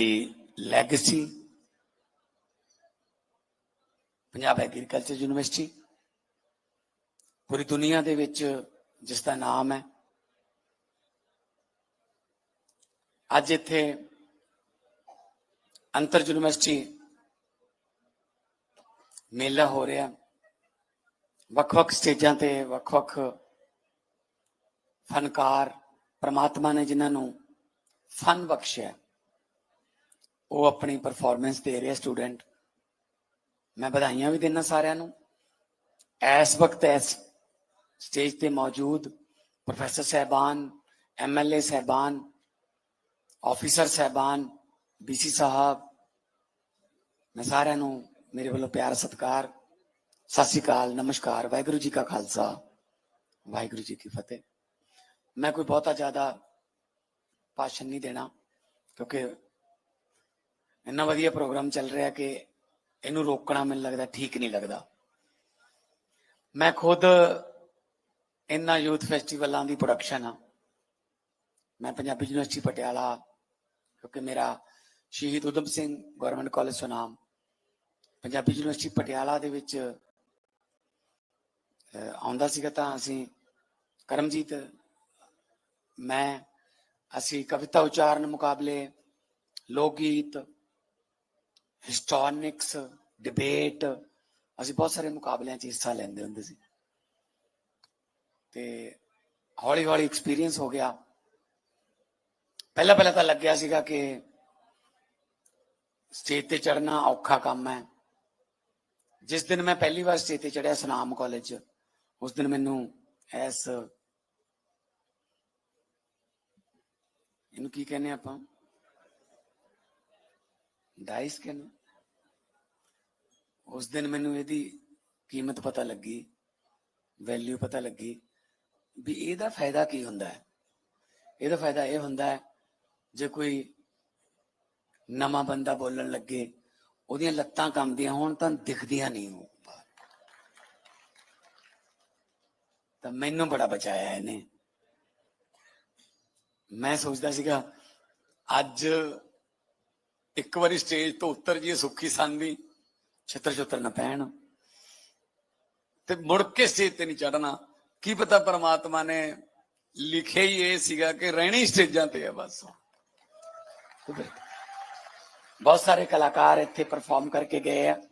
ਵੱਡੀ legacy Punjab agriculture university ਪੂਰੀ ਦੁਨੀਆ ਦੇ ਵਿੱਚ ਜਿਸ ਦਾ ਨਾਮ ਹੈ, ਅੱਜ ਇੱਥੇ ਅੰਤਰ ਯੂਨੀਵਰਸਿਟੀ ਮੇਲਾ ਹੋ ਰਿਹਾ। ਵੱਖ-ਵੱਖ ਸਟੇਜਾਂ ਤੇ ਵੱਖ-ਵੱਖ ਫਨਕਾਰ, ਪ੍ਰਮਾਤਮਾ ਨੇ ਜਿਨ੍ਹਾਂ ਨੂੰ ਫਨ ਬਖਸ਼ਿਆ। ਉਹ ਆਪਣੀ ਪਰਫਾਰਮੈਂਸ ਦੇ ਰਿਹਾ ਸਟੂਡੈਂਟ ਮੈਂ ਵਧਾਈਆਂ ਵੀ ਦਿੰਦਾ ਸਾਰਿਆਂ ਨੂੰ। ਇਸ ਵਕਤ ਇਸ ਸਟੇਜ ਤੇ ਮੌਜੂਦ ਪ੍ਰੋਫੈਸਰ ਸਹਿਬਾਨ ਐਮਐਲਏ ਸਹਿਬਾਨ ਆਫੀਸਰ ਸਹਿਬਾਨ ਬੀਸੀ ਸਾਹਿਬ, ਮੈਂ ਸਾਰਿਆਂ ਨੂੰ ਮੇਰੇ ਵੱਲੋਂ ਪਿਆਰ, ਸਤਿਕਾਰ, ਸਤਿ ਸ਼੍ਰੀ ਅਕਾਲ, ਨਮਸਕਾਰ, ਵਾਹਿਗੁਰੂ ਜੀ ਕਾ ਖਾਲਸਾ, ਵਾਹਿਗੁਰੂ ਜੀ ਕੀ ਫਤਿਹ। ਮੈਂ ਕੋਈ ਬਹੁਤਾ ਜ਼ਿਆਦਾ ਭਾਸ਼ਣ ਨਹੀਂ ਦੇਣਾ, ਕਿਉਂਕਿ ਇੰਨਾ ਵਧੀਆ ਪ੍ਰੋਗਰਾਮ ਚੱਲ ਰਿਹਾ ਕਿ ਇਹਨੂੰ ਰੋਕਣਾ ਮੈਨੂੰ ਲੱਗਦਾ ਠੀਕ ਨਹੀਂ ਲੱਗਦਾ। ਮੈਂ ਖੁਦ ਇੰਨਾ ਯੂਥ ਫੈਸਟੀਵਲਾਂ ਦੀ ਪ੍ਰੋਡਕਸ਼ਨ ਆ ਮੈਂ ਪੰਜਾਬੀ ਯੂਨੀਵਰਸਿਟੀ ਪਟਿਆਲਾ, ਕਿਉਂਕਿ ਮੇਰਾ Shaheed Udham Singh government college Sunam Punjabi university Patiala ਦੇ ਵਿੱਚ ਆਉਂਦਾ ਸੀਗਾ ਤਾਂ ਅਸੀਂ ਕਰਮਜੀਤ, ਮੈਂ, ਅਸੀਂ ਕਵਿਤਾ ਉਚਾਰਨ ਮੁਕਾਬਲੇ, ਲੋਕ ਗੀਤ ਹਿਸਟੋਰਿਕਸ ਡਿਬੇਟ ਅਸੀਂ ਬਹੁਤ ਸਾਰੇ ਮੁਕਾਬਲਿਆਂ 'ਚ ਹਿੱਸਾ ਲੈਂਦੇ ਹੁੰਦੇ ਸੀ। ਤੇ ਹੌਲੀ ਹੌਲੀ ਐਕਸਪੀਰੀਅੰਸ ਹੋ ਗਿਆ। ਪਹਿਲਾਂ ਪਹਿਲਾਂ ਤਾਂ ਲੱਗਿਆ ਸੀਗਾ ਕਿ ਸਟੇਜ ਤੇ ਚੜਨਾ ਔਖਾ ਕੰਮ ਹੈ। ਜਿਸ ਦਿਨ ਮੈਂ ਪਹਿਲੀ ਵਾਰ ਸਟੇਜ ਤੇ ਚੜਿਆ ਸਨਾਮ ਕਾਲਜ ਉਸ ਦਿਨ ਮੈਨੂੰ ਐਸ, ਇਹਨੂੰ ਕੀ ਕਹਿੰਦੇ ਆਪਾਂ? ਡਾਈਸ ਕਹਿੰਦੇ ਉਸ ਦਿਨ ਮੈਨੂੰ ਇਹਦੀ ਕੀਮਤ ਪਤਾ ਲੱਗੀ ਵੈਲਿਊ ਪਤਾ ਲੱਗੀ ਵੀ ਇਹਦਾ ਫਾਇਦਾ ਕੀ ਹੁੰਦਾ ਹੈ। ਇਹਦਾ ਫਾਇਦਾ ਇਹ ਹੁੰਦਾ ਹੈ, ਜੇ ਕੋਈ ਨਵਾਂ ਬੰਦਾ ਬੋਲਣ ਲੱਗੇ, ਉਹਦੀਆਂ ਲੱਤਾਂ ਕੰਬਦੀਆਂ ਹੋਣ ਤਾਂ ਦਿਖਦੀਆਂ ਨਹੀਂ ਉਹ। ਤਾਂ ਮੈਨੂੰ ਬੜਾ ਬਚਾਇਆ ਇਹਨੇ। ਮੈਂ ਸੋਚਦਾ ਸੀਗਾ, ਅੱਜ ਇੱਕ ਵਾਰੀ ਸਟੇਜ ਤੋਂ ਉਤਰ ਜੀ ਸੁੱਖੀ ਸੰਦੀ ਛਤਰ ਛਤਰ ਨਾ ਪੈਣ। ਤੇ ਮੁੜ ਕੇ ਸਟੇਜ ਤੇ ਨਹੀਂ ਚੜਨਾ ਕੀ ਪਤਾ ਪਰਮਾਤਮਾ ਨੇ ਲਿਖਿਆ ਹੀ ਇਹ ਸੀਗਾ ਕਿ ਰਹਿਣੀ ਸਟੇਜਾਂ ਤੇ ਹੈ ਬਸ। ਤੇ ਫਿਰ ਬਹੁਤ ਸਾਰੇ ਕਲਾਕਾਰ ਇੱਥੇ ਪਰਫਾਰਮ ਕਰਕੇ ਗਏ ਆ।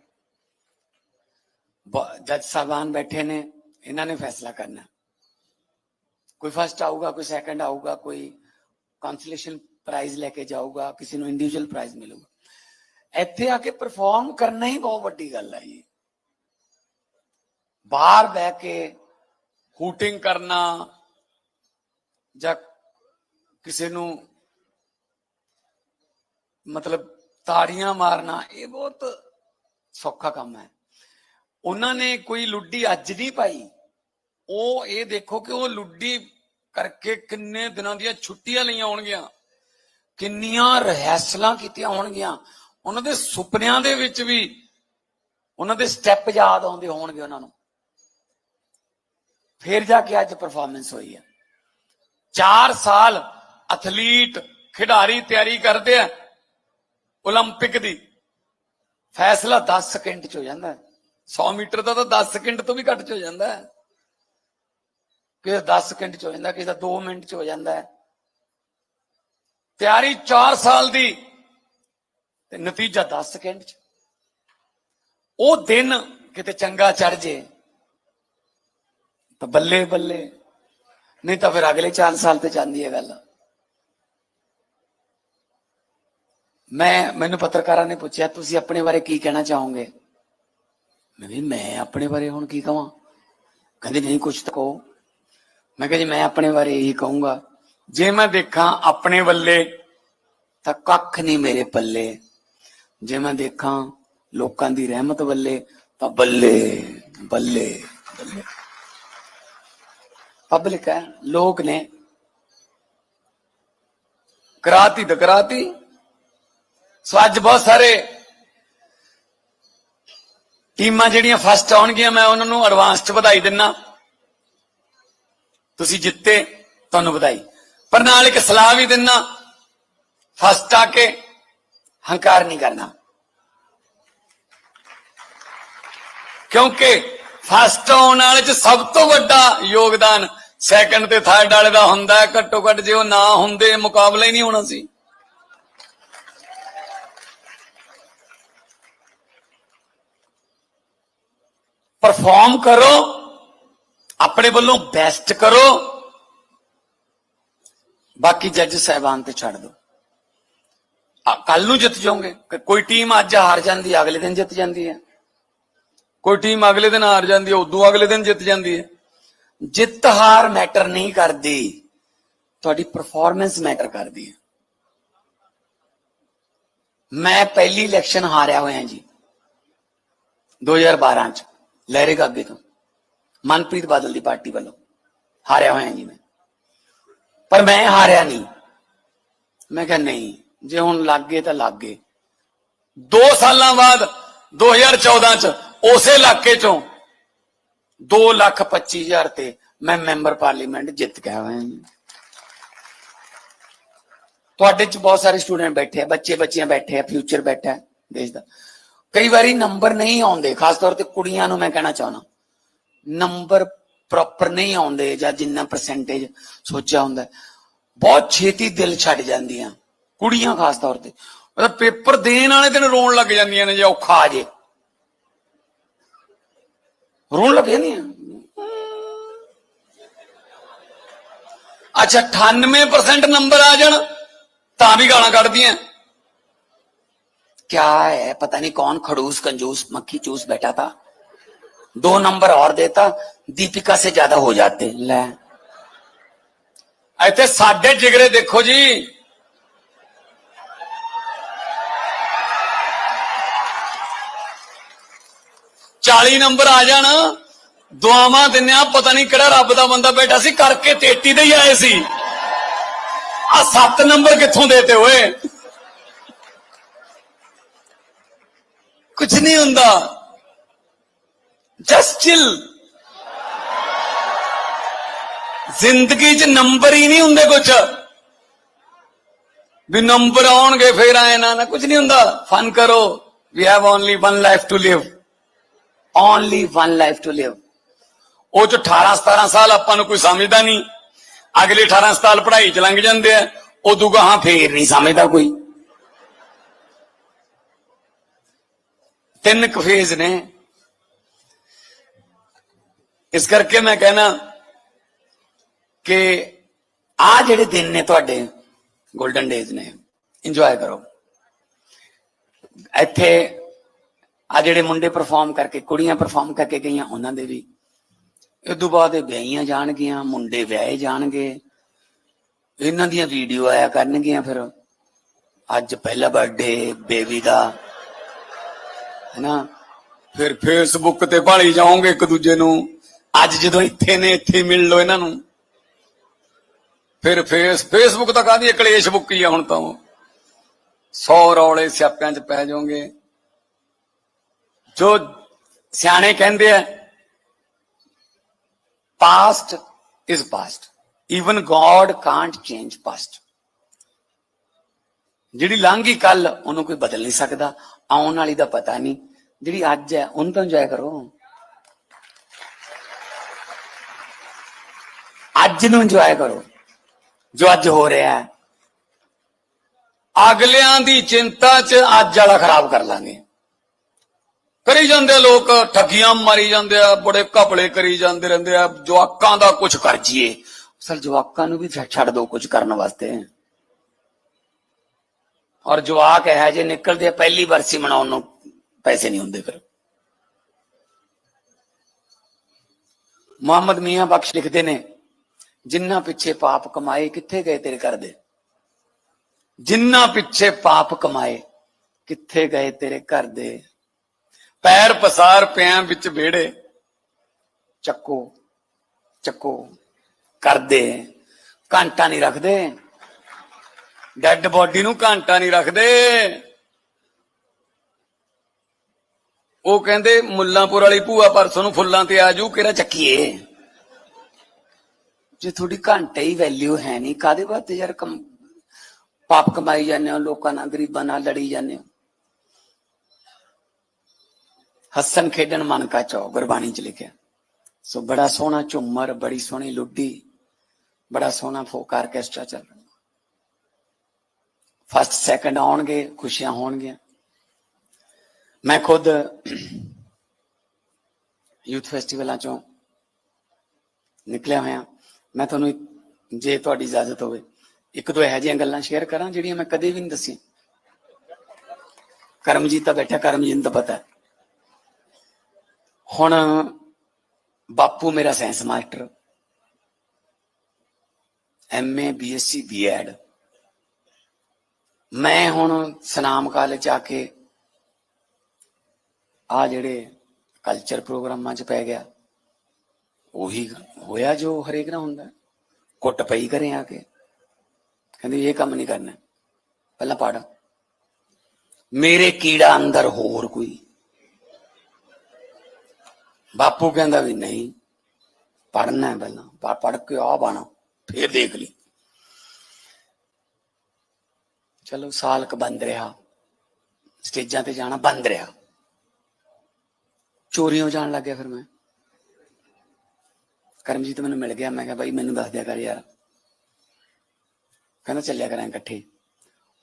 ਬ- ਜੱਜ ਸਾਹਿਬਾਨ ਬੈਠੇ ਨੇ, ਇਹਨਾਂ ਨੇ ਫੈਸਲਾ ਕਰਨਾ। ਕੋਈ ਫਸਟ ਆਊਗਾ, ਕੋਈ ਪ੍ਰਾਈਜ਼ ਲੈ ਕੇ ਜਾਊਗਾ, ਕਿਸੇ ਨੂੰ ਇੰਡੀਵਿਜੂਅਲ ਪ੍ਰਾਈਜ਼ ਮਿਲੂਗਾ। ਇੱਥੇ ਆ ਕੇ ਪਰਫਾਰਮ ਕਰਨਾ ਹੀ ਬਹੁਤ ਵੱਡੀ ਗੱਲ ਹੈ ਜੀ। ਬਾਹਰ ਬਹਿ ਕੇ ਹੂਟਿੰਗ ਕਰਨਾ ਜਾਂ ਕਿਸੇ ਨੂੰ ਮਤਲਬ ਤਾੜੀਆਂ ਮਾਰਨਾ, ਇਹ ਬਹੁਤ ਸੌਖਾ ਕੰਮ ਹੈ। ਉਹਨਾਂ ਨੇ ਕੋਈ ਲੁੱਡੀ ਅੱਜ ਨਹੀਂ ਪਾਈ। ਉਹ ਇਹ ਦੇਖੋ ਕਿ ਉਹ ਲੁੱਡੀ ਕਰਕੇ ਕਿੰਨੇ ਦਿਨਾਂ ਦੀਆਂ ਛੁੱਟੀਆਂ ਲਈਆਂ ਹੋਣਗੀਆਂ। ਕਿੰਨੀਆਂ ਰਹਿਸਲਾਂ ਕੀਤੀਆਂ ਹੋਣਗੀਆਂ ਉਹਨਾਂ ਦੇ ਸੁਪਨਿਆਂ ਦੇ ਵਿੱਚ ਵੀ ਉਹਨਾਂ ਦੇ ਸਟੈਪ ਯਾਦ ਆਉਂਦੇ ਹੋਣਗੇ ਉਹਨਾਂ ਨੂੰ ਫਿਰ ਜਾ ਕੇ ਅੱਜ ਪਰਫਾਰਮੈਂਸ ਹੋਈ ਹੈ 4 ਸਾਲ ਐਥਲੀਟ ਖਿਡਾਰੀ ਤਿਆਰੀ ਕਰਦੇ ਆ 올림픽 ਦੀ ਫੈਸਲਾ 10 ਸਕਿੰਟ ਚ ਹੋ ਜਾਂਦਾ ਹੈ 100 ਮੀਟਰ ਦਾ ਤਾਂ 10 ਸਕਿੰਟ ਤੋਂ ਵੀ ਘੱਟ ਚ ਹੋ ਜਾਂਦਾ ਹੈ ਕਿਸੇ ਦਾ 10 ਸਕਿੰਟ ਚ ਹੋ ਜਾਂਦਾ ਕਿਸੇ ਦਾ 2 ਮਿੰਟ ਚ ਹੋ ਜਾਂਦਾ ਹੈ ਤਿਆਰੀ 4 ਸਾਲ ਦੀ। ਤੇ ਨਤੀਜਾ 10 ਸਕਿੰਟ ਚ। ਉਹ ਦਿਨ ਕਿਤੇ ਚੰਗਾ ਚੜ ਜੇ, ਤਾਂ ਬੱਲੇ ਬੱਲੇ। ਨਹੀਂ ਤਾਂ ਫਿਰ ਅਗਲੇ 4 ਸਾਲ ਤੇ ਜਾਂਦੀ ਹੈ ਗੱਲ। ਮੈਂ, ਮੈਨੂੰ ਪੱਤਰਕਾਰਾਂ ਨੇ ਪੁੱਛਿਆ, ਤੁਸੀਂ ਆਪਣੇ ਬਾਰੇ ਕੀ ਕਹਿਣਾ ਚਾਹੋਗੇ? ਮੈਂ ਵੀ ਮੈਂ ਆਪਣੇ ਬਾਰੇ ਹੁਣ ਕੀ ਕਹਾਂ ਕਹਿੰਦੇ, ਨਹੀਂ ਕੁਝ ਤਾਂ ਕਹੋ। ਮੈਂ ਕਿਹਾ, ਜੀ, ਮੈਂ ਆਪਣੇ ਬਾਰੇ ਇਹੀ ਕਹੂੰਗਾ। ਜੇ ਮੈਂ ਦੇਖਾਂ ਆਪਣੇ ਵੱਲੇ, ਤਾਂ ਕੱਖ ਨਹੀਂ ਮੇਰੇ ਪੱਲੇ। ਜੇ ਮੈਂ ਦੇਖਾਂ ਲੋਕਾਂ ਦੀ ਰਹਿਮਤ ਵੱਲੇ, ਤਾਂ ਬੱਲੇ ਬੱਲੇ ਬੱਲੇ। ਪਬਲਿਕ ਹੈ, ਲੋਕ ਨੇ। ਕਰਾਤੀ ਤਾਂ ਕਰਾਤੀ। ਸੋ ਅੱਜ ਬਹੁਤ ਸਾਰੇ ਟੀਮਾਂ ਜਿਹੜੀਆਂ ਫਸਟ ਆਉਣਗੀਆਂ, ਮੈਂ ਉਹਨਾਂ ਨੂੰ ਐਡਵਾਂਸ ਚ ਵਧਾਈ ਦਿੰਨਾ। ਤੁਸੀਂ ਜਿੱਤੇ, ਤੁਹਾਨੂੰ ਵਧਾਈ। ਪਰ ਨਾਲ ਇੱਕ ਸਲਾਹ ਵੀ ਦਿੰਨਾ। ਫਸਟ ਆ ਕੇ ਹੰਕਾਰ ਨਹੀਂ ਕਰਨਾ। ਕਿਉਂਕਿ ਫਸਟ ਆਉਣ ਵਾਲੇ ਚ ਸਭ ਤੋਂ ਵੱਡਾ ਯੋਗਦਾਨ ਸੈਕੰਡ ਤੇ ਥਰਡ ਵਾਲੇ ਦਾ ਹੁੰਦਾ ਘੱਟੋ ਘੱਟ ਜੇ ਉਹ ਨਾ ਹੁੰਦੇ, ਮੁਕਾਬਲਾ ਹੀ ਨਹੀਂ ਹੋਣਾ ਸੀ। ਪਰਫਾਰਮ ਕਰੋ, ਆਪਣੇ ਵੱਲੋਂ ਬੈਸਟ ਕਰੋ। ਬਾਕੀ ਜੱਜ ਸਾਹਿਬਾਨ ਤੇ ਛੱਡ ਦਿਓ ਕੱਲ ਨੂੰ ਜਿੱਤ ਜਾਓਗੇ ਕਿ ਕੋਈ ਟੀਮ ਅੱਜ ਹਾਰ ਜਾਂਦੀ ਹੈ, ਅਗਲੇ ਦਿਨ ਜਿੱਤ ਜਾਂਦੀ ਹੈ ਕੋਈ ਟੀਮ ਅਗਲੇ ਦਿਨ ਹਾਰ ਜਾਂਦੀ ਹੈ ਉਦੋਂ ਅਗਲੇ ਦਿਨ ਜਿੱਤ ਜਾਂਦੀ ਹੈ ਜਿੱਤ ਹਾਰ ਮੈਟਰ ਨਹੀਂ ਕਰਦੀ ਤੁਹਾਡੀ ਪਰਫਾਰਮੈਂਸ ਮੈਟਰ ਕਰਦੀ ਹੈ ਮੈਂ ਪਹਿਲੀ ਇਲੈਕਸ਼ਨ ਹਾਰਿਆ ਹੋਇਆ ਜੀ 2012 ਚ ਲਹਿਰੇ ਗਾਗੇ ਤੋਂ ਮਨਪ੍ਰੀਤ ਬਾਦਲ ਦੀ ਪਾਰਟੀ ਵੱਲੋਂ ਹਾਰਿਆ ਹੋਇਆ ਜੀ ਮੈਂ ਪਰ ਮੈਂ ਹਾਰਿਆ ਨਹੀਂ। ਮੈਂ ਕਿਹਾ ਨਹੀਂ, ਜੇ ਹੁਣ ਲੱਗ ਗਏ ਤਾਂ ਲੱਗ। ਗਏ 2 ਸਾਲਾਂ ਬਾਅਦ 2014 ਚ, ਉਸੇ ਇਲਾਕੇ ਚੋਂ 2 ਲੱਖ 25 ਹਜ਼ਾਰ ਤੇ ਮੈਂ ਮੈਂਬਰ ਪਾਰਲੀਮੈਂਟ ਜਿੱਤ ਗਿਆ ਹੋਇਆ ਤੁਹਾਡੇ ਚ ਬਹੁਤ ਸਾਰੇ ਸਟੂਡੈਂਟ ਬੈਠੇ ਆ, ਬੱਚੇ ਬੱਚੀਆਂ ਬੈਠੇ ਆ ਫਿਊਚਰ ਬੈਠਾ ਹੈ ਦੇਸ਼ ਦਾ। ਕਈ ਵਾਰੀ ਨੰਬਰ ਨਹੀਂ ਆਉਂਦੇ, ਖਾਸ ਤੌਰ ਤੇ ਕੁੜੀਆਂ ਨੂੰ ਮੈਂ ਕਹਿਣਾ ਚਾਹਣਾ ਨੰਬਰ ਪ੍ਰੋਪਰ ਨਹੀਂ ਆਉਂਦੇ ਜਾਂ ਜਿੰਨਾ ਪਰਸੈਂਟੇਜ ਸੋਚਿਆ ਹੁੰਦਾ ਹੈ, ਬਹੁਤ ਛੇਤੀ ਦਿਲ ਛੱਡ ਜਾਂਦੀਆਂ ਕੁੜੀਆਂ ਖਾਸ ਤੌਰ ਤੇ ਉਹਦਾ ਪੇਪਰ ਦੇਣ ਵਾਲੇ ਦਿਨ ਰੋਣ ਲੱਗ ਜਾਂਦੀਆਂ ਨੇ ਜੇ ਔਖਾ ਆ ਜੇ ਰੋਣ ਲੱਗ ਜਾਂਦੀਆਂ ਅੱਛਾ 98% ਨੰਬਰ ਆ ਜਾਣ ਤਾਂ ਵੀ ਗਾਲਾਂ ਕੱਢਦੀਆਂ क्या है पता नहीं कौन खड़ूस कंजूस मक्खी चूस बैठा था दो नंबर और देता दीपिका से ज्यादा हो जाते ले ਇੱਥੇ ਸਾਡੇ ਜਿਗਰੇ ਦੇਖੋ ਜੀ ਚਾਲੀ ਨੰਬਰ ਆ ਜਾਣ ਦੁਆਵਾਂ ਦਿੰਨੇ ਆ ਪਤਾ ਨਹੀਂ ਕਿਹੜਾ ਰੱਬ ਦਾ ਬੰਦਾ ਬੈਠਾ ਸੀ ਕਰਕੇ 33 ਦੇ ਹੀ ਆਏ ਸੀ ਆ 7 ਨੰਬਰ ਕਿੱਥੋਂ ਦੇਤੇ ਓਏ ਕੁਝ ਨਹੀਂ ਹੁੰਦਾ ਜਸਟ ਚਿਲ ਜ਼ਿੰਦਗੀ 'ਚ ਨੰਬਰ ਹੀ ਨਹੀਂ ਹੁੰਦੇ ਕੁਝ ਵੀ ਨੰਬਰ ਆਉਣਗੇ ਫੇਰ ਆਏ ਨਾ ਨਾ ਕੁਝ ਨਹੀਂ ਹੁੰਦਾ ਫਨ ਕਰੋ we have only one life to live only one life to live ਉਹ ਚ 18 17 ਸਾਲ ਆਪਾਂ ਨੂੰ ਕੋਈ ਸਮਝਦਾ ਨਹੀਂ ਅਗਲੇ 18 ਸਾਲ ਪੜ੍ਹਾਈ ਚ ਲੰਘ ਜਾਂਦੇ ਆ ਉਦੋਂ ਗਾਹਾਂ ਫੇਰ ਨਹੀਂ ਸਮਝਦਾ ਕੋਈ ਤਿੰਨ ਕੁ ਫੇਜ਼ ਨੇ ਇਸ ਕਰਕੇ ਮੈਂ ਕਹਿਣਾ ਕਿ ਆ ਜਿਹੜੇ ਦਿਨ ਨੇ ਤੁਹਾਡੇ 골ਡਨ ਡੇਜ਼ ਨੇ ਇੰਜੋਏ ਕਰੋ। ਇੱਥੇ ਆ ਜਿਹੜੇ ਮੁੰਡੇ ਪਰਫਾਰਮ ਕਰਕੇ, ਕੁੜੀਆਂ ਪਰਫਾਰਮ ਕਰਕੇ ਗਈਆਂ, ਉਹਨਾਂ ਦੇ ਵੀ। ਇਸ ਤੋਂ ਬਾਅਦ ਇਹ ਵਿਆਹੀਆਂ ਜਾਣਗੀਆਂ, ਮੁੰਡੇ ਵਿਆਹੇ ਜਾਣਗੇ। ਇਹਨਾਂ ਦੀਆਂ ਵੀਡੀਓ ਆਇਆ ਕਰਨਗੀਆਂ ਫਿਰ। ਅੱਜ ਪਹਿਲਾ ਬਰਥਡੇ ਬੇਬੀ ਦਾ। ਹੈਨਾ? ਫਿਰ ਫੇਸਬੁੱਕ ਤੇ ਭਾਲੀ ਜਾਓਗੇ ਇੱਕ ਦੂਜੇ ਨੂੰ। ਅੱਜ ਜਦੋਂ ਇੱਥੇ ਨੇ, ਇੱਥੇ ਮਿਲ ਲਓ ਇਹਨਾਂ ਨੂੰ। ਫਿਰ ਫੇਸ, ਫੇਸਬੁੱਕ ਤਾਂ ਕਾਹਦੀ ਕਲੇਸ਼ ਬੁੱਕੀ ਆ ਹੁਣ ਤਾਂ ਉਹ। 100 ਰੌਲੇ ਸਿਆਪਿਆਂ 'ਚ ਪੈ ਜਾਓਗੇ। ਜੋ ਸਿਆਣੇ ਕਹਿੰਦੇ ਆ past is past even God can't change past ਜਿਹੜੀ ਲੰਘੀ ਕੱਲ ਉਹਨੂੰ ਕੋਈ ਬਦਲ ਨਹੀਂ ਸਕਦਾ। ਆਉਣ ਵਾਲੀ ਦਾ ਪਤਾ ਨਹੀਂ। ਜਿਹੜੀ ਅੱਜ ਹੈ, ਉਹਨੂੰ ਤਾਂ ਇੰਜੋਏ ਕਰੋ। ਅੱਜ ਨੂੰ ਇੰਜੋਏ ਕਰੋ, ਜੋ ਅੱਜ ਹੋ ਰਿਹਾ ਹੈ। ਅਗਲਿਆਂ ਦੀ ਚਿੰਤਾ 'ਚ ਅੱਜ ਵਾਲਾ ਖਰਾਬ ਕਰ ਲਾਂਗੇ। ਕਰੀ ਜਾਂਦੇ ਲੋਕ, ਠੱਗੀਆਂ ਮਾਰੀ ਜਾਂਦੇ ਆ, ਬੜੇ ਘਪਲੇ ਕਰੀ ਜਾਂਦੇ ਰਹਿੰਦੇ ਆ, ਜਵਾਕਾਂ ਦਾ ਕੁਝ ਕਰ ਜੀਏ। ਅਸਲ ਜਵਾਕਾਂ ਨੂੰ ਵੀ ਛੱਡ ਦੋ ਕੁਝ ਕਰਨ ਵਾਸਤੇ। ਔਰ ਜਵਾਕ ਇਹ ਜੇ ਨਿਕਲਦੇ ਆ ਪਹਿਲੀ ਵਰਸੀ ਮਨਾਉਣ ਨੂੰ, ਪੈਸੇ ਨਹੀਂ ਹੁੰਦੇ ਫਿਰ। ਮੁਹੰਮਦ ਮੀਆਂ ਬਖਸ਼ ਲਿਖਦੇ ਨੇ ਜਿੰਨਾ ਪਿੱਛੇ ਪਾਪ ਕਮਾਏ, ਕਿੱਥੇ ਗਏ ਤੇਰੇ ਘਰ ਦੇ? ਜਿੰਨਾ ਪਿੱਛੇ ਪਾਪ ਕਮਾਏ, ਕਿੱਥੇ ਗਏ ਤੇਰੇ ਘਰ ਦੇ? ਪੈਰ ਪਸਾਰ ਪਿਆਂ ਵਿੱਚ ਵਿਹੜੇ, ਚੱਕੋ ਚੱਕੋ, ਕਰਦੇ। ਘੰਟਾ ਨਹੀਂ ਰੱਖਦੇ। ਡੈੱਡ ਬੋਡੀ ਨੂੰ ਘੰਟਾ ਨਹੀਂ ਰੱਖਦੇ। ਉਹ ਕਹਿੰਦੇ, ਮੁੱਲਾਂਪੁਰ ਵਾਲੀ ਭੂਆ ਪਰਸੋਂ ਨੂੰ ਫੁੱਲਾਂ ਤੇ ਆਜੂ, ਕਿਹੜਾ ਚੱਕੀਏ? ਜੇ ਤੁਹਾਡੀ ਘੰਟੇ ਹੀ ਵੈਲਿਊ ਹੈ ਨਹੀਂ ਕਾਦੇ ਵਾਸਤੇ ਯਾਰ ਕਮ, ਪਾਪ ਕਮਾਈ ਜਾਂਦੇ ਹੋ, ਲੋਕਾਂ ਨਾਲ, ਗਰੀਬਾਂ ਨਾਲ ਲੜੀ ਜਾਂਦੇ ਹੋ? ਹੱਸਣ, ਖੇਡਣ ਮਨ ਕਾ ਚਾਓ ਗੁਰਬਾਣੀ ਚ ਲਿਖਿਆ। ਸੋ ਬੜਾ ਸੋਹਣਾ ਝੁੰਮਰ, ਬੜੀ ਸੋਹਣੀ ਲੁੱਡੀ, ਬੜਾ ਸੋਹਣਾ ਫੋਕ ਆਰਕੈਸਟਰਾ ਚੱਲ ਰਿਹਾ। ਫਸਟ ਸੈਕੰਡ ਆਉਣਗੇ, ਖੁਸ਼ੀਆਂ ਹੋਣਗੀਆਂ। ਮੈਂ ਖੁਦ ਯੂਥ ਫੈਸਟੀਵਲਾਂ ਚੋਂ ਨਿਕਲਿਆ ਹੋਇਆ। ਮੈਂ ਤੁਹਾਨੂੰ ਜੇ ਤੁਹਾਡੀ ਇਜਾਜ਼ਤ ਹੋਵੇ, ਇੱਕ ਦੋ ਇਹੋ ਜਿਹੀਆਂ ਗੱਲਾਂ ਸ਼ੇਅਰ ਕਰਾਂ ਜਿਹੜੀਆਂ ਮੈਂ ਕਦੇ ਵੀ ਨਹੀਂ ਦੱਸੀਆਂ। ਕਰਮਜੀਤ ਤਾਂ ਬੈਠਾ, ਕਰਮਜੀਤ ਦਾ ਪਤਾ ਹੁਣ ਬਾਪੂ ਮੇਰਾ science master MA BSc BEd ਮੈਂ ਹੁਣ ਸਨਾਮ ਕਾਲਜ ਆ ਕੇ ਆ ਜਿਹੜੇ ਕਲਚਰ ਪ੍ਰੋਗਰਾਮਾਂ 'ਚ ਪੈ ਗਿਆ। ਉਹੀ ਹੋਇਆ ਜੋ ਹਰੇਕ ਨਾਲ ਹੁੰਦਾ। ਹੈ। ਕੁੱਟ ਪਈ ਕਰੇ ਆ ਕੇ। ਕਹਿੰਦੇ ਇਹ ਕੰਮ ਨਹੀਂ ਕਰਨਾ। ਪਹਿਲਾਂ ਪੜ। ਮੇਰੇ ਕੀੜਾ ਅੰਦਰ ਹੋਰ ਕੋਈ। ਬਾਪੂ ਕਹਿੰਦਾ ਵੀ ਨਹੀਂ ਪੜਨਾ ਪਹਿਲਾਂ। ਪੜ ਕੇ ਆ ਬਣਾ, ਫੇਰ ਦੇਖ ਲਈ। ਚਲੋ ਸਾਲ ਕ ਬੰਦ ਰਿਹਾ। ਸਟੇਜਾਂ ਤੇ ਜਾਣਾ ਬੰਦ ਰਿਹਾ। ਚੋਰੀਆਂ ਜਾਣ ਲੱਗ ਗਿਆ ਫਿਰ ਮੈਂ। ਕਰਮਜੀਤ ਮੈਨੂੰ ਮਿਲ ਗਿਆ, ਮੈਂ ਕਿਹਾ ਬਾਈ ਮੈਨੂੰ ਦੱਸ ਦਿਆ ਕਰ ਯਾਰ। ਕਹਿੰਦਾ ਚੱਲਿਆ ਕਰਾਂ ਇਕੱਠੇ।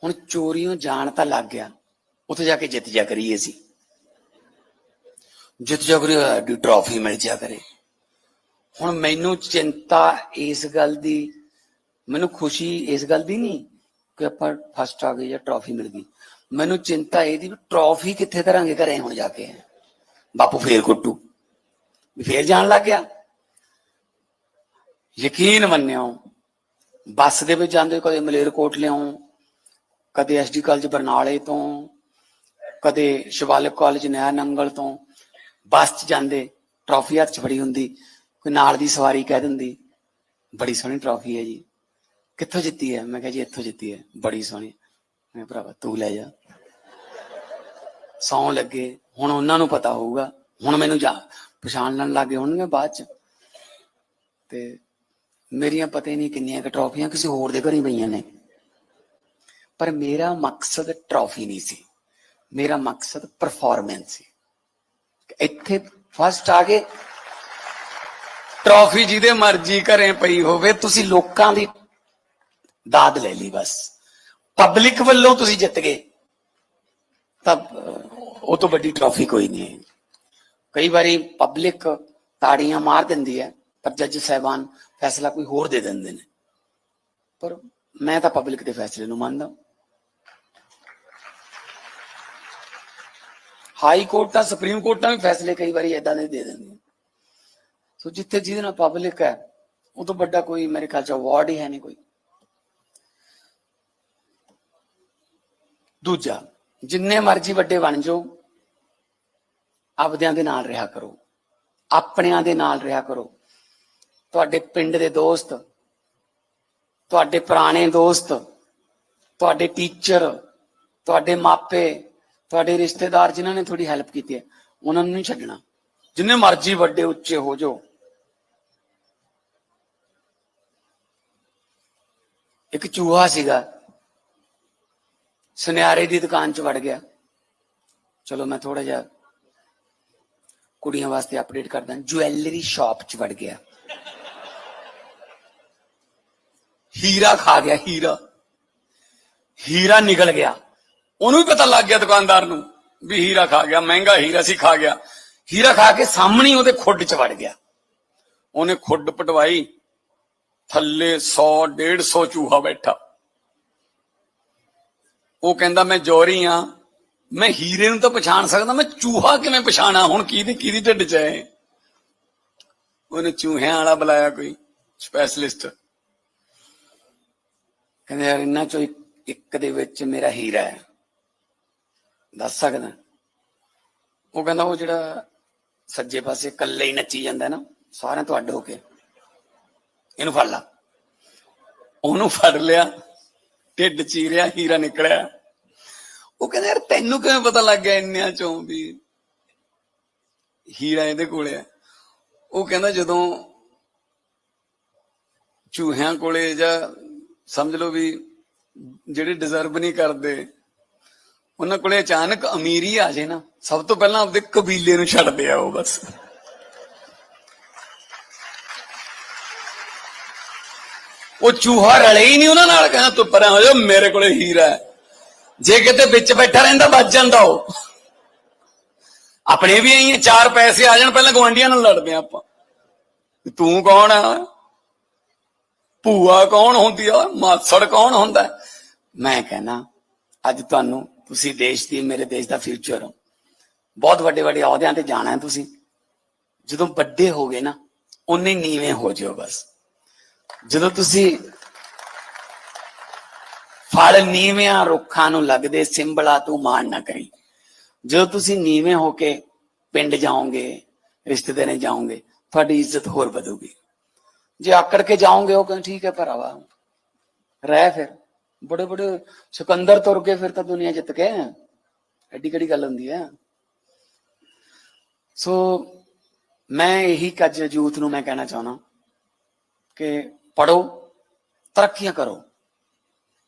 ਹੁਣ ਚੋਰੀਆਂ ਜਾਣ ਤਾਂ ਲੱਗ ਗਿਆ, ਉੱਥੇ ਜਾ ਕੇ ਜਿੱਤ ਜਾ ਕਰੀਏ ਸੀ ਜਿੱਤ ਜਾ ਕਰੀ ਦੀ ਟਰੋਫੀ ਮਿਲ ਜਾ ਕਰੇ। ਹੁਣ ਮੈਨੂੰ ਚਿੰਤਾ ਇਸ ਗੱਲ ਦੀ, ਮੈਨੂੰ ਖੁਸ਼ੀ ਇਸ ਗੱਲ ਦੀ ਨਹੀਂ ਕਿ ਆਪਾਂ ਫਸਟ ਆ ਗਏ ਜਾਂ ਟਰੋਫੀ ਮਿਲ ਗਈ। ਮੈਨੂੰ ਚਿੰਤਾ ਇਹਦੀ ਵੀ ਟਰੋਫੀ ਕਿੱਥੇ ਧਰਾਂਗੇ ਘਰੇ ਹੁਣ ਜਾ ਕੇ। ਬਾਪੂ ਫੇਰ ਕੁੱਟੂ। ਵੀ ਫੇਰ ਜਾਣ ਲੱਗ ਗਿਆ। ਯਕੀਨ ਮੰਨਿਓ, ਬੱਸ ਦੇ ਵਿੱਚ ਜਾਂਦੇ ਕਦੇ ਮਲੇਰਕੋਟ ਲਿਆਉਂ, ਕਦੇ ਐਸਡੀ ਕਾਲਜ ਬਰਨਾਲੇ ਤੋਂ, ਕਦੇ ਸ਼ਿਵਾਲਿਕ ਕਾਲਜ ਨਇਆ ਨੰਗਲ ਤੋਂ, ਬੱਸ 'ਚ ਜਾਂਦੇ, ਟਰਾਫੀ ਹੱਥ 'ਚ ਫੜੀ ਹੁੰਦੀ, ਕੋਈ ਨਾਲ ਦੀ ਸਵਾਰੀ ਕਹਿ ਦਿੰਦੀ, ਬੜੀ ਸੋਹਣੀ ਟਰਾਫੀ ਹੈ ਜੀ। ਕਿੱਥੋਂ ਜਿੱਤੀ ਹੈ? ਮੈਂ ਕਿਹਾ ਜੀ ਇੱਥੋਂ ਜਿੱਤੀ ਹੈ, ਬੜੀ ਸੋਹਣੀ। ਮੈਂ ਭਰਾਵਾ ਤੂੰ ਲੈ ਜਾ। ਸੌਂ ਲੱਗੇ, ਹੁਣ ਉਹਨਾਂ ਨੂੰ ਪਤਾ ਹੋਊਗਾ, ਹੁਣ ਮੈਨੂੰ ਜਾ ਪਛਾਣ ਪਛਾਣਨ ਲੱਗੇ ਹੋਣਗੇ ਬਾਅਦ 'ਚ। ਤੇ ਮੇਰੀਆਂ ਪਤਾ ਹੀ ਨਹੀਂ ਕਿੰਨੀਆਂ ਕਿ ਟਰੋਫੀਆਂ ਕਿਸੇ ਹੋਰ ਦੇ ਘਰੇ ਪਈਆਂ ਨੇ। ਪਰ ਮੇਰਾ ਮਕਸਦ ਟਰੋਫੀ ਨਹੀਂ ਸੀ। ਮੇਰਾ ਮਕਸਦ ਪਰਫਾਰਮੈਂਸ ਸੀ। ਇੱਥੇ ਫਸਟ ਆ ਗਏ ਟਰਾਫੀ ਜਿਹਦੇ ਮਰਜ਼ੀ ਘਰੇ ਪਈ ਹੋਵੇ, ਤੁਸੀਂ ਲੋਕਾਂ ਦੀ ਦਾਦ ਲੈ ਲਈ ਬਸ। ਪਬਲਿਕ ਵੱਲੋਂ ਤੁਸੀਂ ਜਿੱਤ ਗਏ। ਤਾਂ ਉਹ ਤੋਂ ਵੱਡੀ ਟਰੋਫੀ ਕੋਈ ਨਹੀਂ ਹੈ। ਕਈ ਵਾਰੀ ਪਬਲਿਕ ਤਾੜੀਆਂ ਮਾਰ ਦਿੰਦੀ ਹੈ, ਪਰ ਜੱਜ ਸਾਹਿਬਾਨ ਫੈਸਲਾ ਕੋਈ ਹੋਰ ਦੇ ਦਿੰਦੇ ਨੇ। ਪਰ ਮੈਂ ਤਾਂ ਪਬਲਿਕ ਦੇ ਫੈਸਲੇ ਨੂੰ ਮੰਨਦਾ। ਹਾਈ ਕੋਰਟਾਂ ਸੁਪਰੀਮ ਕੋਰਟਾਂ ਵੀ ਫੈਸਲੇ ਕਈ ਵਾਰੀ ਇਦਾਂ ਦੇ ਦੇ ਦਿੰਦੀਆਂ ਸੋ ਜਿੱਥੇ ਜਿਹਦੇ ਨਾਲ ਪਬਲਿਕ ਹੈ, ਉਹ ਤੋਂ ਵੱਡਾ ਕੋਈ ਮੇਰੇ ਖਿਆਲ ਚ ਅਵਾਰਡ ਹੀ ਹੈ ਨਹੀਂ ਕੋਈ। ਦੂਜਾ, ਜਿੰਨੇ ਮਰਜ਼ੀ ਵੱਡੇ ਬਣ ਜਾਓ, ਆਪਦਿਆਂ ਦੇ ਨਾਲ ਰਿਹਾ ਕਰੋ। ਆਪਣਿਆਂ ਦੇ ਨਾਲ ਰਿਹਾ ਕਰੋ। ਤੁਹਾਡੇ ਪਿੰਡ ਦੇ ਦੋਸਤ, ਤੁਹਾਡੇ ਪੁਰਾਣੇ ਦੋਸਤ, ਤੁਹਾਡੇ ਟੀਚਰ ਤੁਹਾਡੇ ਮਾਪੇ, ਤੁਹਾਡੇ ਰਿਸ਼ਤੇਦਾਰ ਜਿਨ੍ਹਾਂ ਨੇ ਤੁਹਾਡੀ ਹੈਲਪ ਕੀਤੀ ਹੈ, ਉਹਨਾਂ ਨੂੰ ਨਹੀਂ ਛੱਡਣਾ। ਜਿੰਨੇ ਮਰਜ਼ੀ ਵੱਡੇ, ਉੱਚੇ ਹੋ ਜਾਓ। ਇੱਕ ਚੂਹਾ ਸੀਗਾ, ਸੁਨਿਆਰੇ ਦੀ ਦੁਕਾਨ 'ਚ ਵੜ ਗਿਆ। ਚਲੋ ਮੈਂ ਥੋੜਾ ਜਿਹਾ ਕੁੜੀਆਂ ਵਾਸਤੇ ਅਪਡੇਟ ਕਰਦਾ। ਜੁਐਲਰੀ ਸ਼ਾਪ 'ਚ ਵੜ ਗਿਆ। ਹੀਰਾ ਖਾ ਗਿਆ, ਹੀਰਾ। ਹੀਰਾ ਨਿਕਲ ਗਿਆ। ਉਹਨੂੰ ਵੀ ਪਤਾ ਲੱਗ ਗਿਆ ਦੁਕਾਨਦਾਰ ਨੂੰ ਵੀ ਹੀਰਾ ਖਾ ਗਿਆ, ਮਹਿੰਗਾ ਹੀਰਾ ਸੀ, ਖਾ ਗਿਆ। ਹੀਰਾ ਖਾ ਕੇ ਸਾਹਮਣੇ ਉਹਦੇ ਖੁੱਡ 'ਚ ਵੜ ਗਿਆ। ਉਹਨੇ ਖੁੱਡ ਪਟਵਾਈ, ਥੱਲੇ 100 150 ਚੂਹਾ ਬੈਠਾ। ਉਹ ਕਹਿੰਦਾ, ਮੈਂ ਜੋਰੀ ਆ। ਮੈਂ ਹੀਰੇ ਨੂੰ ਤਾਂ ਪਛਾਣ ਸਕਦਾ, ਮੈਂ ਚੂਹਾ ਕਿਵੇਂ ਪਛਾਣਾ? ਹੁਣ ਕਿਹਦੀ ਕਿਹਦੀ ਢਿੱਡ 'ਚ ਹੈ ਉਹਨੇ ਚੂਹਿਆਂ ਵਾਲਾ ਬੁਲਾਇਆ ਕੋਈ ਸਪੈਸ਼ਲਿਸਟ। ਕਹਿੰਦੇ ਯਾਰ ਇਹਨਾਂ ਚੋਂ ਇੱਕ- ਦੇ ਵਿੱਚ ਮੇਰਾ ਹੀਰਾ ਹੈ। ਦੱਸ ਸਕਦਾ। ਉਹ ਕਹਿੰਦਾ ਉਹ ਜਿਹੜਾ ਸੱਜੇ ਪਾਸੇ ਇਕੱਲੇ ਹੀ ਨੱਚੀ ਜਾਂਦਾ ਨਾ, ਸਾਰਿਆਂ ਤੋਂ ਅੱਡ ਹੋ ਕੇ। ਇਹਨੂੰ ਫੜ ਲਾ। ਉਹਨੂੰ ਫੜ ਲਿਆ, ਢਿੱਡ ਚੀਰਿਆ, ਹੀਰਾ ਨਿਕਲਿਆ। ਉਹ ਕਹਿੰਦਾ ਯਾਰ ਤੈਨੂੰ ਕਿਵੇਂ ਪਤਾ ਲੱਗ ਗਿਆ ਇੰਨਿਆਂ ਚੋਂ ਵੀ ਹੀਰਾ ਇਹਦੇ ਕੋਲੇ ਆ ਉਹ ਕਹਿੰਦਾ ਜਦੋਂ ਚੂਹਿਆਂ ਕੋਲੇ ਜਾਂ ਸਮਝ ਲਓ ਵੀ ਜਿਹੜੇ ਡਿਜ਼ਰਵ ਨਹੀਂ ਕਰਦੇ, ਉਹਨਾਂ ਕੋਲੇ ਅਚਾਨਕ ਅਮੀਰੀ ਆ ਜੇ ਨਾ, ਸਭ ਤੋਂ ਪਹਿਲਾਂ ਆਪਦੇ ਕਬੀਲੇ ਨੂੰ ਛੱਡਦੇ ਆ ਉਹ ਬਸ। ਉਹ ਚੂਹਾ ਰਲੇ ਹੀ ਨਹੀਂ ਉਹਨਾਂ ਨਾਲ, ਕਹਿੰਦਾ ਤੂੰ ਪਰਾਂ ਹੋ ਜਾ, ਮੇਰੇ ਕੋਲੇ ਹੀਰਾ ਹੈ। ਜੇ ਕਿਤੇ ਵਿੱਚ ਬੈਠਾ ਰਹਿੰਦਾ ਵੱਜ ਜਾਂਦਾ ਉਹ। ਆਪਣੇ ਵੀ ਆਈ ਚਾਰ ਪੈਸੇ ਆ ਜਾਣ, ਪਹਿਲਾਂ ਗਵਾਂਡੀਆਂ ਨਾਲ ਲੜਦੇ ਆ ਆਪਾਂ। ਤੂੰ ਕੌਣ ਆ? ਭੂਆ ਕੌਣ ਹੁੰਦੀ ਆ? ਮਾਸੜ ਕੌਣ ਹੁੰਦਾ? ਮੈਂ ਕਹਿੰਦਾ ਅੱਜ ਤੁਹਾਨੂੰ, ਤੁਸੀਂ ਦੇਸ਼ ਦੀ, ਮੇਰੇ ਦੇਸ਼ ਦਾ ਫਿਊਚਰ ਹੋ। ਬਹੁਤ ਵੱਡੇ ਵੱਡੇ ਅਹੁਦਿਆਂ ਤੇ ਜਾਣਾ ਹੈ ਤੁਸੀਂ। ਜਦੋਂ ਵੱਡੇ ਹੋਗੇ ਨਾ, ਉਨੇ ਨੀਵੇਂ ਹੋ ਜਿਓ ਬਸ। ਜਦੋਂ ਤੁਸੀਂ ਫਲ ਨੀਵਿਆਂ ਰੁੱਖਾਂ ਨੂੰ ਲੱਗਦੇ, ਸਿੰਬਲਾ ਤੂੰ ਮਾਣ ਨਾ ਕਰੀ। ਜਦੋਂ ਤੁਸੀਂ ਨੀਵੇਂ ਹੋ ਕੇ ਪਿੰਡ ਜਾਓਗੇ, ਰਿਸ਼ਤੇਦਾਰਾਂ ਜਾਓਗੇ, ਤੁਹਾਡੀ ਇੱਜ਼ਤ ਹੋਰ ਵਧੂਗੀ। ਜੇ ਆਕੜ ਕੇ ਜਾਓਗੇ, ਉਹ ਕਹਿੰਦੇ, ਠੀਕ ਹੈ ਭਰਾਵਾ ਰਹਿ ਫਿਰ। ਬੜੇ ਬੜੇ ਸਿਕੰਦਰ ਤੁਰ ਕੇ ਫਿਰ ਤਾਂ ਦੁਨੀਆ ਜਿੱਤ ਕੇ ਐਡੀ ਕਿਹੜੀ ਗੱਲ ਹੁੰਦੀ ਹੈ? ਸੋ ਮੈਂ ਇਹੀ ਕੱਜ ਯੂਥ ਨੂੰ ਮੈਂ ਕਹਿਣਾ ਚਾਹਣਾ ਕਿ ਪੜੋ ਤਰੱਕੀਆਂ ਕਰੋ।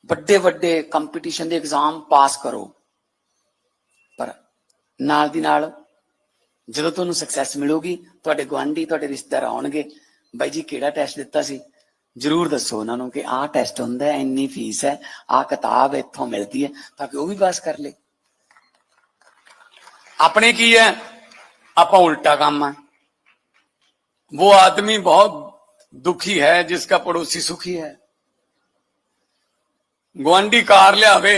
ਵੱਡੇ ਵੱਡੇ ਕੰਪੀਟੀਸ਼ਨ ਦੇ ਐਗਜ਼ਾਮ ਪਾਸ ਕਰੋ। ਪਰ ਨਾਲ ਦੀ ਨਾਲ ਜਦੋਂ ਤੁਹਾਨੂੰ ਸਕਸੈਸ ਮਿਲੂਗੀ, ਤੁਹਾਡੇ ਗੁਆਂਢੀ, ਤੁਹਾਡੇ ਰਿਸ਼ਤੇਦਾਰ ਆਉਣਗੇ ਬਾਈ ਜੀ ਕਿਹੜਾ ਟੈਸਟ ਦਿੱਤਾ ਸੀ ਜਰੂਰ ਦੱਸੋ ਉਹਨਾਂ ਨੂੰ ਕਿ ਆਹ ਟੈਸਟ ਹੁੰਦਾ ਹੈ ਇੰਨੀ ਫੀਸ ਹੈ ਆਹ ਕਿਤਾਬ ਇੱਥੋਂ ਮਿਲਦੀ ਹੈ ਤਾਂ ਕਿ ਉਹ ਵੀ ਪਾਸ ਕਰ ਲੇ ਆਪਣੇ ਕੀ ਹੈ ਆਪਾਂ ਉਲਟਾ ਕੰਮ ਹੈ वो आदमी बहुत दुखी है जिसका पड़ोसी सुखी है ਗੁਆਂਢੀ ਕਾਰ ਲਿਆਵੇ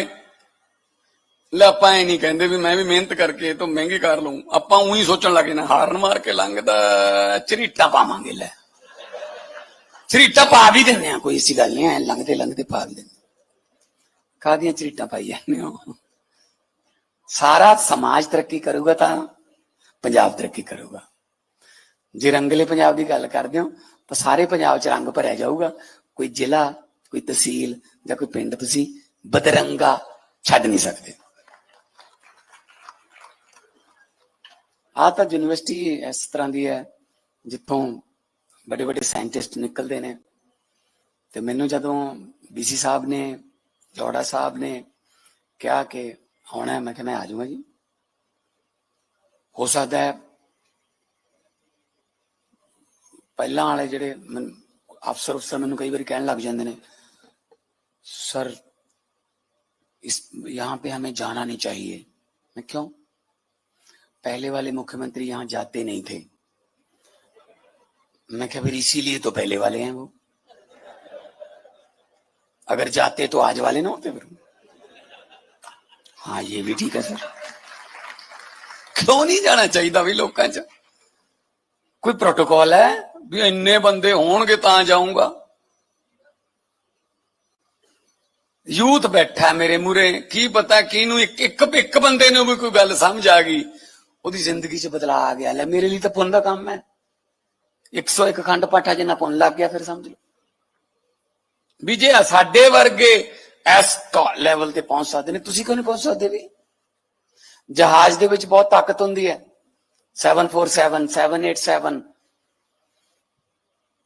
ਲੈ ਆਪਾਂ ਇਹ ਨਹੀਂ ਕਹਿੰਦੇ ਵੀ ਮੈਂ ਵੀ ਮਿਹਨਤ ਕਰਕੇ ਤੋਂ ਮਹਿੰਗੀ ਕਾਰ ਲਵਾਂ ਆਪਾਂ ਉਹੀ ਸੋਚਣ ਲੱਗੇ ਨਾ ਹਾਰਨ ਮਾਰ ਕੇ ਲੰਘਦਾ ਚਰੀਟਾ ਪਾਵਾਂਗੇ ਲੈ ਚਰੀਟਾ ਪਾ ਵੀ ਦਿੰਦੇ ਆ, ਕੋਈ ਇਸੀ ਗੱਲ ਨਹੀਂ ਐ ਲੰਘਦੇ ਲੰਘਦੇ ਪਾ ਵੀ ਦਿੰਦੇ ਕਾਦੀਆਂ ਚਰੀਟਾਂ ਪਾਈ ਜਾਂਦੇ ਹੋ ਸਾਰਾ ਸਮਾਜ ਤਰੱਕੀ ਕਰੂਗਾ ਤਾਂ ਪੰਜਾਬ ਤਰੱਕੀ ਕਰੂਗਾ। ਜੇ ਰੰਗਲੇ ਪੰਜਾਬ ਦੀ ਗੱਲ ਕਰਦੇ ਹੋ, ਤਾਂ ਸਾਰੇ ਪੰਜਾਬ 'ਚ ਰੰਗ ਭਰਿਆ ਜਾਊਗਾ। ਕੋਈ ਜ਼ਿਲ੍ਹਾ, ਕੋਈ ਤਹਿਸੀਲ ਜਾਂ ਕੋਈ ਪਿੰਡ ਤੁਸੀਂ ਬਦਰੰਗਾ ਛੱਡ ਨਹੀਂ ਸਕਦੇ। ਆ ਤਾਂ ਯੂਨੀਵਰਸਿਟੀ ਇਸ ਤਰ੍ਹਾਂ ਦੀ ਹੈ, ਜਿੱਥੋਂ ਵੱਡੇ ਵੱਡੇ ਸਾਇੰਟਿਸਟ ਨਿਕਲਦੇ ਨੇ ਤੇ ਮੈਨੂੰ ਜਦੋਂ ਬੀਸੀ ਸਾਹਿਬ ਨੇ ਜੋੜਾ ਸਾਹਿਬ ਨੇ ਕਿਹਾ ਕਿ ਆਉਣਾ ਹੈ ਮੈਂ ਕਿਹਾ ਮੈਂ ਆ ਜਾਊਂਗਾ ਜੀ ਹੋ ਸਕਦਾ ਹੈ ਪਹਿਲਾਂ ਵਾਲੇ ਜਿਹੜੇ ਮੈਨ- ਅਫਸਰ ਅਫਸਰ ਮੈਨੂੰ ਕਈ ਵਾਰੀ ਕਹਿਣ ਲੱਗ ਜਾਂਦੇ ਨੇ सर इस यहाँ पे हमें जाना नहीं चाहिए मैं क्यों पहले वाले मुख्यमंत्री यहाँ जाते नहीं थे मैं क्या फिर इसीलिए तो पहले वाले हैं वो अगर जाते तो आज वाले ना होते फिर हाँ ये भी ठीक है सर क्यों नहीं जाना चाहिए भी लोगों च कोई प्रोटोकॉल है भी इन्ने बंदे होणगे ਤਾਂ ਜਾਊਂਗਾ ਯੂਥ ਬੈਠਾ ਮੇਰੇ ਮੂਰੇ ਕੀ ਪਤਾ ਕਿਹਨੂੰ ਇੱਕ ਇੱਕ ਇੱਕ ਬੰਦੇ ਨੂੰ ਵੀ ਕੋਈ ਗੱਲ ਸਮਝ ਆ ਗਈ ਉਹਦੀ ਜ਼ਿੰਦਗੀ 'ਚ ਬਦਲਾਅ ਆ ਗਿਆ ਲੈ ਮੇਰੇ ਲਈ ਤਾਂ ਪੁੰਨ ਦਾ ਕੰਮ ਹੈ 101 ਖੰਡ ਪਾਠਾ ਜਿੰਨਾ ਪੁੰਨ ਲੱਗ ਗਿਆ ਫਿਰ ਸਮਝ ਲਓ। ਵੀ ਜੇ ਸਾਡੇ ਵਰਗੇ ਇਸ ਲੈਵਲ ਤੇ ਪਹੁੰਚ ਸਕਦੇ ਨੇ, ਤੁਸੀਂ ਕਿਉਂ ਨਹੀਂ ਪਹੁੰਚ ਸਕਦੇ ਵੀ? ਜਹਾਜ਼ ਦੇ ਵਿੱਚ ਬਹੁਤ ਤਾਕਤ ਹੁੰਦੀ ਹੈ। 747 787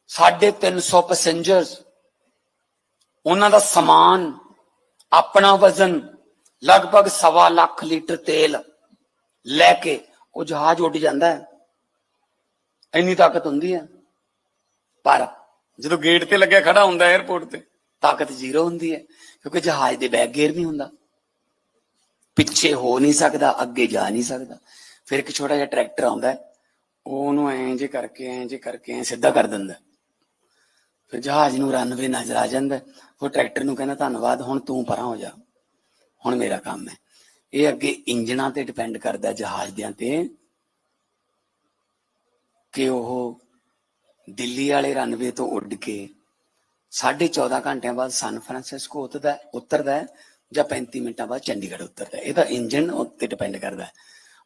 ਸਾਢੇ 300 ਪੈਸੇਂਜਰਸ ਉਹਨਾਂ ਦਾ ਸਮਾਨ, ਆਪਣਾ ਵਜ਼ਨ, ਲਗਭਗ ਸਵਾ ਲੱਖ ਲੀਟਰ ਤੇਲ ਲੈ ਕੇ ਉਹ ਜਹਾਜ਼ ਉੱਡ ਜਾਂਦਾ ਹੈ। ਇੰਨੀ ਤਾਕਤ ਹੁੰਦੀ ਹੈ ਪਰ ਜਦੋਂ ਗੇਟ ਤੇ ਲੱਗਿਆ ਖੜਾ ਹੁੰਦਾ 에어ਪੋਰਟ ਤੇ, ਤਾਕਤ ਜ਼ੀਰੋ ਹੁੰਦੀ ਹੈ ਕਿਉਂਕਿ ਜਹਾਜ਼ ਦੇ ਬੈਕ ਗੇਅਰ ਨਹੀਂ ਹੁੰਦਾ। ਪਿੱਛੇ ਹੋ ਨਹੀਂ ਸਕਦਾ, ਅੱਗੇ ਜਾ ਨਹੀਂ ਸਕਦਾ। ਫਿਰ ਇੱਕ ਛੋਟਾ ਜਿਹਾ ਟਰੈਕਟਰ ਆਉਂਦਾ ਉਹ ਉਹਨੂੰ ਐਂ ਜੇ ਕਰਕੇ, ਐਂ ਜੇ ਕਰਕੇ, ਐਂ ਸਿੱਧਾ ਕਰ ਦਿੰਦਾ। ਫਿਰ ਜਹਾਜ਼ ਨੂੰ ਰਨਵੇ ਨਜ਼ਰ ਆ ਜਾਂਦਾ ਉਹ ਟਰੈਕਟਰ ਨੂੰ ਕਹਿੰਦਾ, ਧੰਨਵਾਦ, ਹੁਣ ਤੂੰ ਪਰਾਂ ਹੋ ਜਾ। ਹੁਣ ਮੇਰਾ ਕੰਮ ਹੈ। ਇਹ ਅੱਗੇ ਇੰਜਣਾਂ ਤੇ ਡਿਪੈਂਡ ਕਰਦਾ ਹੈ ਜਹਾਜ਼ ਦਿਆਂ ਤੇ। ਕਿ ਉਹ ਦਿੱਲੀ ਵਾਲੇ ਰਨਵੇ ਤੋਂ ਉੱਡ ਕੇ 14.5 ਘੰਟਿਆਂ ਬਾਅਦ ਸਨ ਫਰਾਂਸਿਸਕੋ ਉਤਰਦਾ ਹੈ- ਉਤਰਦਾ ਜਾਂ 35 ਮਿੰਟਾਂ ਬਾਅਦ ਚੰਡੀਗੜ੍ਹ ਉਤਰਦਾ ਹੈ। ਇਹਦਾ ਇੰਜਨ ਉੱਤੇ ਡਿਪੈਂਡ ਕਰਦਾ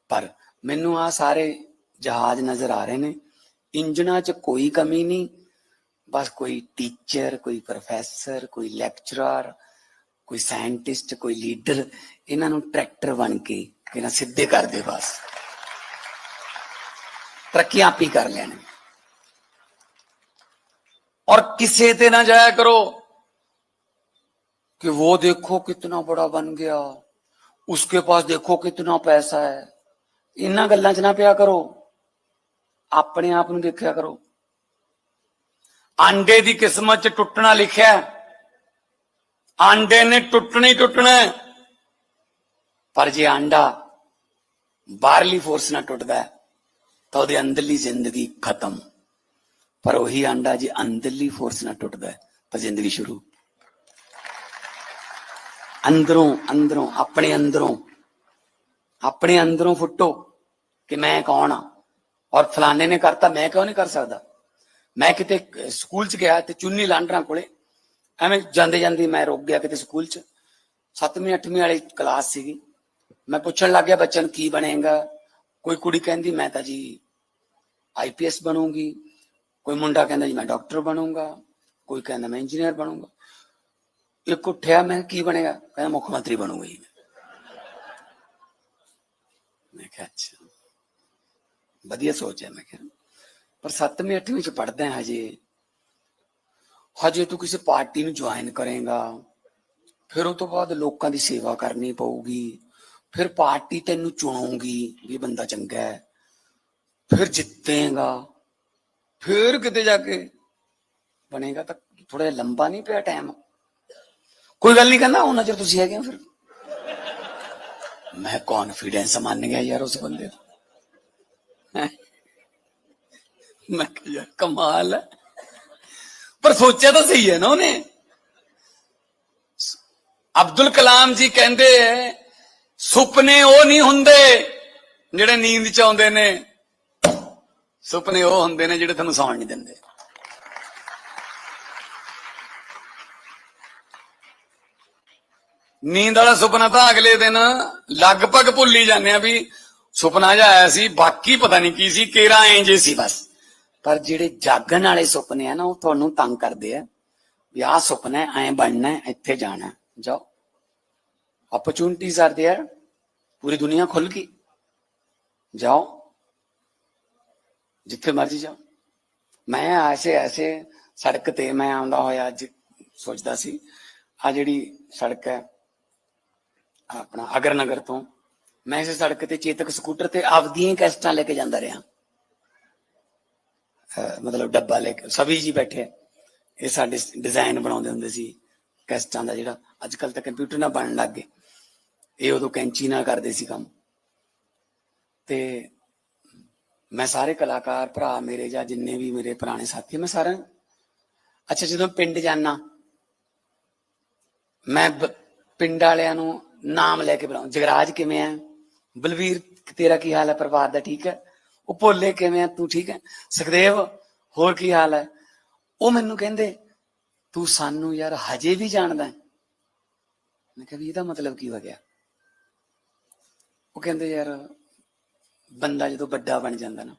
ਪਰ ਮੈਨੂੰ ਆ ਸਾਰੇ ਜਹਾਜ਼ ਨਜ਼ਰ ਆ ਰਹੇ ਨੇ। ਇੰਜਨਾਂ 'ਚ ਕੋਈ ਕਮੀ ਨਹੀਂ। ਬਸ ਕੋਈ ਟੀਚਰ ਕੋਈ ਪ੍ਰੋਫੈਸਰ ਕੋਈ ਲੈਕਚਰਰ ਕੋਈ ਸਾਇੰਟਿਸਟ ਕੋਈ ਲੀਡਰ ਇਹਨਾਂ ਨੂੰ ਟਰੈਕਟਰ ਬਣ ਕੇ ਇਹਨਾਂ ਸਿੱਧੇ ਕਰਦੇ ਬਸ। ਤਰੱਕੀਆਂ ਆਪ ਹੀ ਕਰ ਲੈਣ ਔਰ ਕਿਸੇ ਤੇ ਨਾ ਜਾਇਆ ਕਰੋ कि वो देखो कितना बड़ा बन गया उसके पास देखो कितना पैसा है ਇਹਨਾਂ ਗੱਲਾਂ 'ਚ ਨਾ ਪਿਆ ਕਰੋ ਆਪਣੇ ਆਪ ਨੂੰ ਦੇਖਿਆ ਕਰੋ ਆਂਡੇ ਦੀ ਕਿਸਮਤ 'ਚ ਟੁੱਟਣਾ ਲਿਖਿਆ ਹੈ। ਆਂਡੇ ਨੇ ਟੁੱਟਣਾ ਹੀ ਟੁੱਟਣਾ ਹੈ। ਪਰ ਜੇ ਆਂਡਾ ਬਾਹਰਲੀ ਫੋਰਸ ਨਾਲ ਟੁੱਟਦਾ ਹੈ, ਤਾਂ ਉਹਦੇ ਅੰਦਰਲੀ ਜ਼ਿੰਦਗੀ ਖਤਮ। ਪਰ ਉਹੀ ਆਂਡਾ ਜੇ ਅੰਦਰਲੀ ਫੋਰਸ ਨਾਲ ਟੁੱਟਦਾ ਹੈ, ਤਾਂ ਜ਼ਿੰਦਗੀ ਸ਼ੁਰੂ। ਅੰਦਰੋਂ ਅੰਦਰੋਂ ਆਪਣੇ ਅੰਦਰੋਂ। ਆਪਣੇ ਅੰਦਰੋਂ ਫੁੱਟੋ ਕਿ ਮੈਂ ਕੌਣ ਆ? ਔਰ ਫਲਾਣੇ ਨੇ ਕਰਤਾ ਮੈਂ ਕਿਉਂ ਨਹੀਂ ਕਰ ਸਕਦਾ? ਮੈਂ ਕਿਤੇ ਸਕੂਲ ਚ ਗਿਆ ਤੇ ਚੁੰਨੀ ਲਾਂਡਰਾਂ ਕੋਲੇ ਐਵੇਂ ਜਾਂਦੇ ਜਾਂਦੇ ਮੈਂ ਰੁਕ ਗਿਆ ਕਿਤੇ ਸਕੂਲ ਚ। 7ਵੀਂ 8ਵੀਂ ਵਾਲੀ ਕਲਾਸ ਸੀਗੀ। ਮੈਂ ਪੁੱਛਣ ਲੱਗ ਗਿਆ ਬੱਚਿਆਂ ਨੂੰ ਕੀ ਬਣੇਗਾ? ਕੋਈ ਕੁੜੀ ਕਹਿੰਦੀ ਮੈਂ ਤਾਂ ਜੀ ਆਈਪੀਐਸ ਬਣੂੰਗੀ ਕੋਈ ਮੁੰਡਾ ਕਹਿੰਦਾ ਜੀ ਮੈਂ ਡਾਕਟਰ ਬਣੂੰਗਾ ਕੋਈ ਕਹਿੰਦਾ ਮੈਂ ਇੰਜੀਨੀਅਰ ਬਣੂੰਗਾ ਇੱਕ ਉੱਠਿਆ ਮੈਂ ਕੀ ਬਣੇਗਾ ਕਹਿੰਦਾ ਮੁੱਖ ਮੰਤਰੀ ਬਣੂੰਗਾ ਜੀ ਮੈਂ ਕਿਹਾ ਅੱਛਾ ਵਧੀਆ ਸੋਚ ਹੈ ਮੈਂ ਕਿਹਾ ਪਰ 7ਵੀਂ 8ਵੀਂ ਚ ਪੜਦਾ ਹੈ ਹਜੇ ਹਜੇ ਤੂੰ ਕਿਸੇ ਪਾਰਟੀ ਨੂੰ ਜੁਆਇਨ ਕਰੇਗਾ ਫਿਰ ਉਹ ਤੋਂ ਬਾਅਦ ਲੋਕਾਂ ਦੀ ਸੇਵਾ ਕਰਨੀ ਪਊਗੀ ਫਿਰ ਪਾਰਟੀ ਤੈਨੂੰ ਚੁਣੂਗੀ ਵੀ ਇਹ ਬੰਦਾ ਚੰਗਾ ਹੈ ਫਿਰ ਜਿੱਤੇਗਾ ਫਿਰ ਕਿਤੇ ਜਾ ਕੇ ਬਣੇਗਾ ਤਾਂ ਥੋੜਾ ਲੰਬਾ ਨਹੀਂ ਪਿਆ ਟਾਈਮ ਕੋਈ ਗੱਲ ਨਹੀਂ ਕਹਿੰਦਾ ਉਹਨਾਂ ਚਿਰ ਤੁਸੀਂ ਹੈਗੇ ਹੋ ਫਿਰ ਮੈਂ ਕੌਨਫੀਡੈਂਸ ਮੰਨ ਗਿਆ ਯਾਰ ਉਸ ਬੰਦੇ ਦਾ ਹੈਂ। ਮੈਂ ਕਿਹਾ ਯਾਰ ਕਮਾਲ ਹੈ ਪਰ ਸੋਚਿਆ ਤਾਂ ਸਹੀ ਹੈ ਨਾ ਉਹਨੇ ਅਬਦੁਲ ਕਲਾਮ ਜੀ ਕਹਿੰਦੇ ਸੁਪਨੇ ਉਹ ਨਹੀਂ ਹੁੰਦੇ ਜਿਹੜੇ ਨੀਂਦ ਚ ਆਉਂਦੇ ਨੇ ਸੁਪਨੇ ਉਹ ਹੁੰਦੇ ਨੇ ਜਿਹੜੇ ਤੁਹਾਨੂੰ ਸੌਣ ਨਹੀਂ ਦਿੰਦੇ। ਨੀਂਦ ਵਾਲਾ ਸੁਪਨਾ ਤਾਂ ਅਗਲੇ ਦਿਨ ਲਗਭਗ ਭੁੱਲ ਹੀ ਜਾਂਦੇ ਆ ਵੀ ਸੁਪਨਾ ਜਿਹਾ ਆਇਆ ਸੀ, ਬਾਕੀ ਪਤਾ ਨਹੀਂ ਕੀ ਸੀ ਕੇਰਾ ਐਂ ਜੇ ਸੀ ਬਸ। ਪਰ ਜਿਹੜੇ ਜਾਗਣ ਵਾਲੇ ਸੁਪਨੇ ਆ ਨਾ, ਉਹ ਤੁਹਾਨੂੰ ਤੰਗ ਕਰਦੇ ਆ ਵੀ ਆਹ ਸੁਪਨਾ ਹੈ ਐਂ ਬਣਨਾ, ਇੱਥੇ ਜਾਣਾ, ਜਾਓ। Opportunities are there ਪੂਰੀ ਦੁਨੀਆ ਖੁੱਲ ਗਈ। ਜਾਓ। ਜਿੱਥੇ ਮਰਜ਼ੀ ਜਾਓ। ਮੈਂ ਐਸੇ ਐਸੇ ਸੜਕ ਤੇ ਮੈਂ ਆਉਂਦਾ ਹੋਇਆ ਅੱਜ ਸੋਚਦਾ ਸੀ ਆ ਜਿਹੜੀ ਸੜਕ ਹੈ ਆਪਣਾ ਅਗਰ ਨਗਰ ਤੋਂ ਮੈਂ ਇਸੇ ਸੜਕ ਤੇ ਚੇਤਕ ਸਕੂਟਰ ਤੇ ਆਪਦੀਆਂ ਹੀ ਕੈਸਟਾਂ ਲੈ ਕੇ ਜਾਂਦਾ ਰਿਹਾ। ਮਤਲਬ ਡੱਬਾ ਲੈ ਕੇ, ਸਭੀ ਜੀ ਬੈਠੇ। ਇਹ ਸਾਡੇ ਡਿਜ਼ਾਈਨ ਬਣਾਉਂਦੇ ਹੁੰਦੇ ਸੀ ਕੈਸਟਾਂ ਦਾ ਜਿਹੜਾ ਅੱਜ ਕੱਲ ਤਾਂ ਕੰਪਿਊਟਰ ਨਾਲ ਬਣਨ ਲੱਗ ਗਏ। ਇਹ ਉਦੋਂ ਕੈਂਚੀ ਨਾਲ ਕਰਦੇ ਸੀ ਕੰਮ। ਤੇ ਮੈਂ ਸਾਰੇ ਕਲਾਕਾਰ ਭਰਾ ਮੇਰੇ ਜਾਂ ਜਿੰਨੇ ਵੀ ਮੇਰੇ ਪੁਰਾਣੇ ਸਾਥੀ ਮੈਂ ਸਾਰਿਆਂ ਅੱਛਾ, ਜਦੋਂ ਪਿੰਡ ਜਾਣਾ ਮੈਂ ਪਿੰਡ ਵਾਲਿਆਂ ਨੂੰ ਨਾਮ ਲੈ ਕੇ ਬੁਲਾਉਂ ਜਗਰਾਜ ਕਿਵੇਂ ਆ? ਬਲਵੀਰ, ਤੇਰਾ ਕੀ ਹਾਲ ਹੈ ਪਰਿਵਾਰ ਦਾ ਠੀਕ ਹੈ ਉਹ ਭੋਲੇ ਕਿਵੇਂ ਆ? ਤੂੰ ਠੀਕ ਹੈ ਸੁਖਦੇਵ, ਹੋਰ ਕੀ ਹਾਲ ਹੈ ਉਹ ਮੈਨੂੰ ਕਹਿੰਦੇ, ਤੂੰ ਸਾਨੂੰ ਯਾਰ ਹਜੇ ਵੀ ਜਾਣਦਾ ਮੈਂ ਕਿਹਾ, ਵੀ ਇਹਦਾ ਮਤਲਬ ਕੀ ਹੋ ਗਿਆ? ਉਹ ਕਹਿੰਦੇ, ਯਾਰ ਬੰਦਾ ਜਦੋਂ ਵੱਡਾ ਬਣ ਜਾਂਦਾ ਨਾ,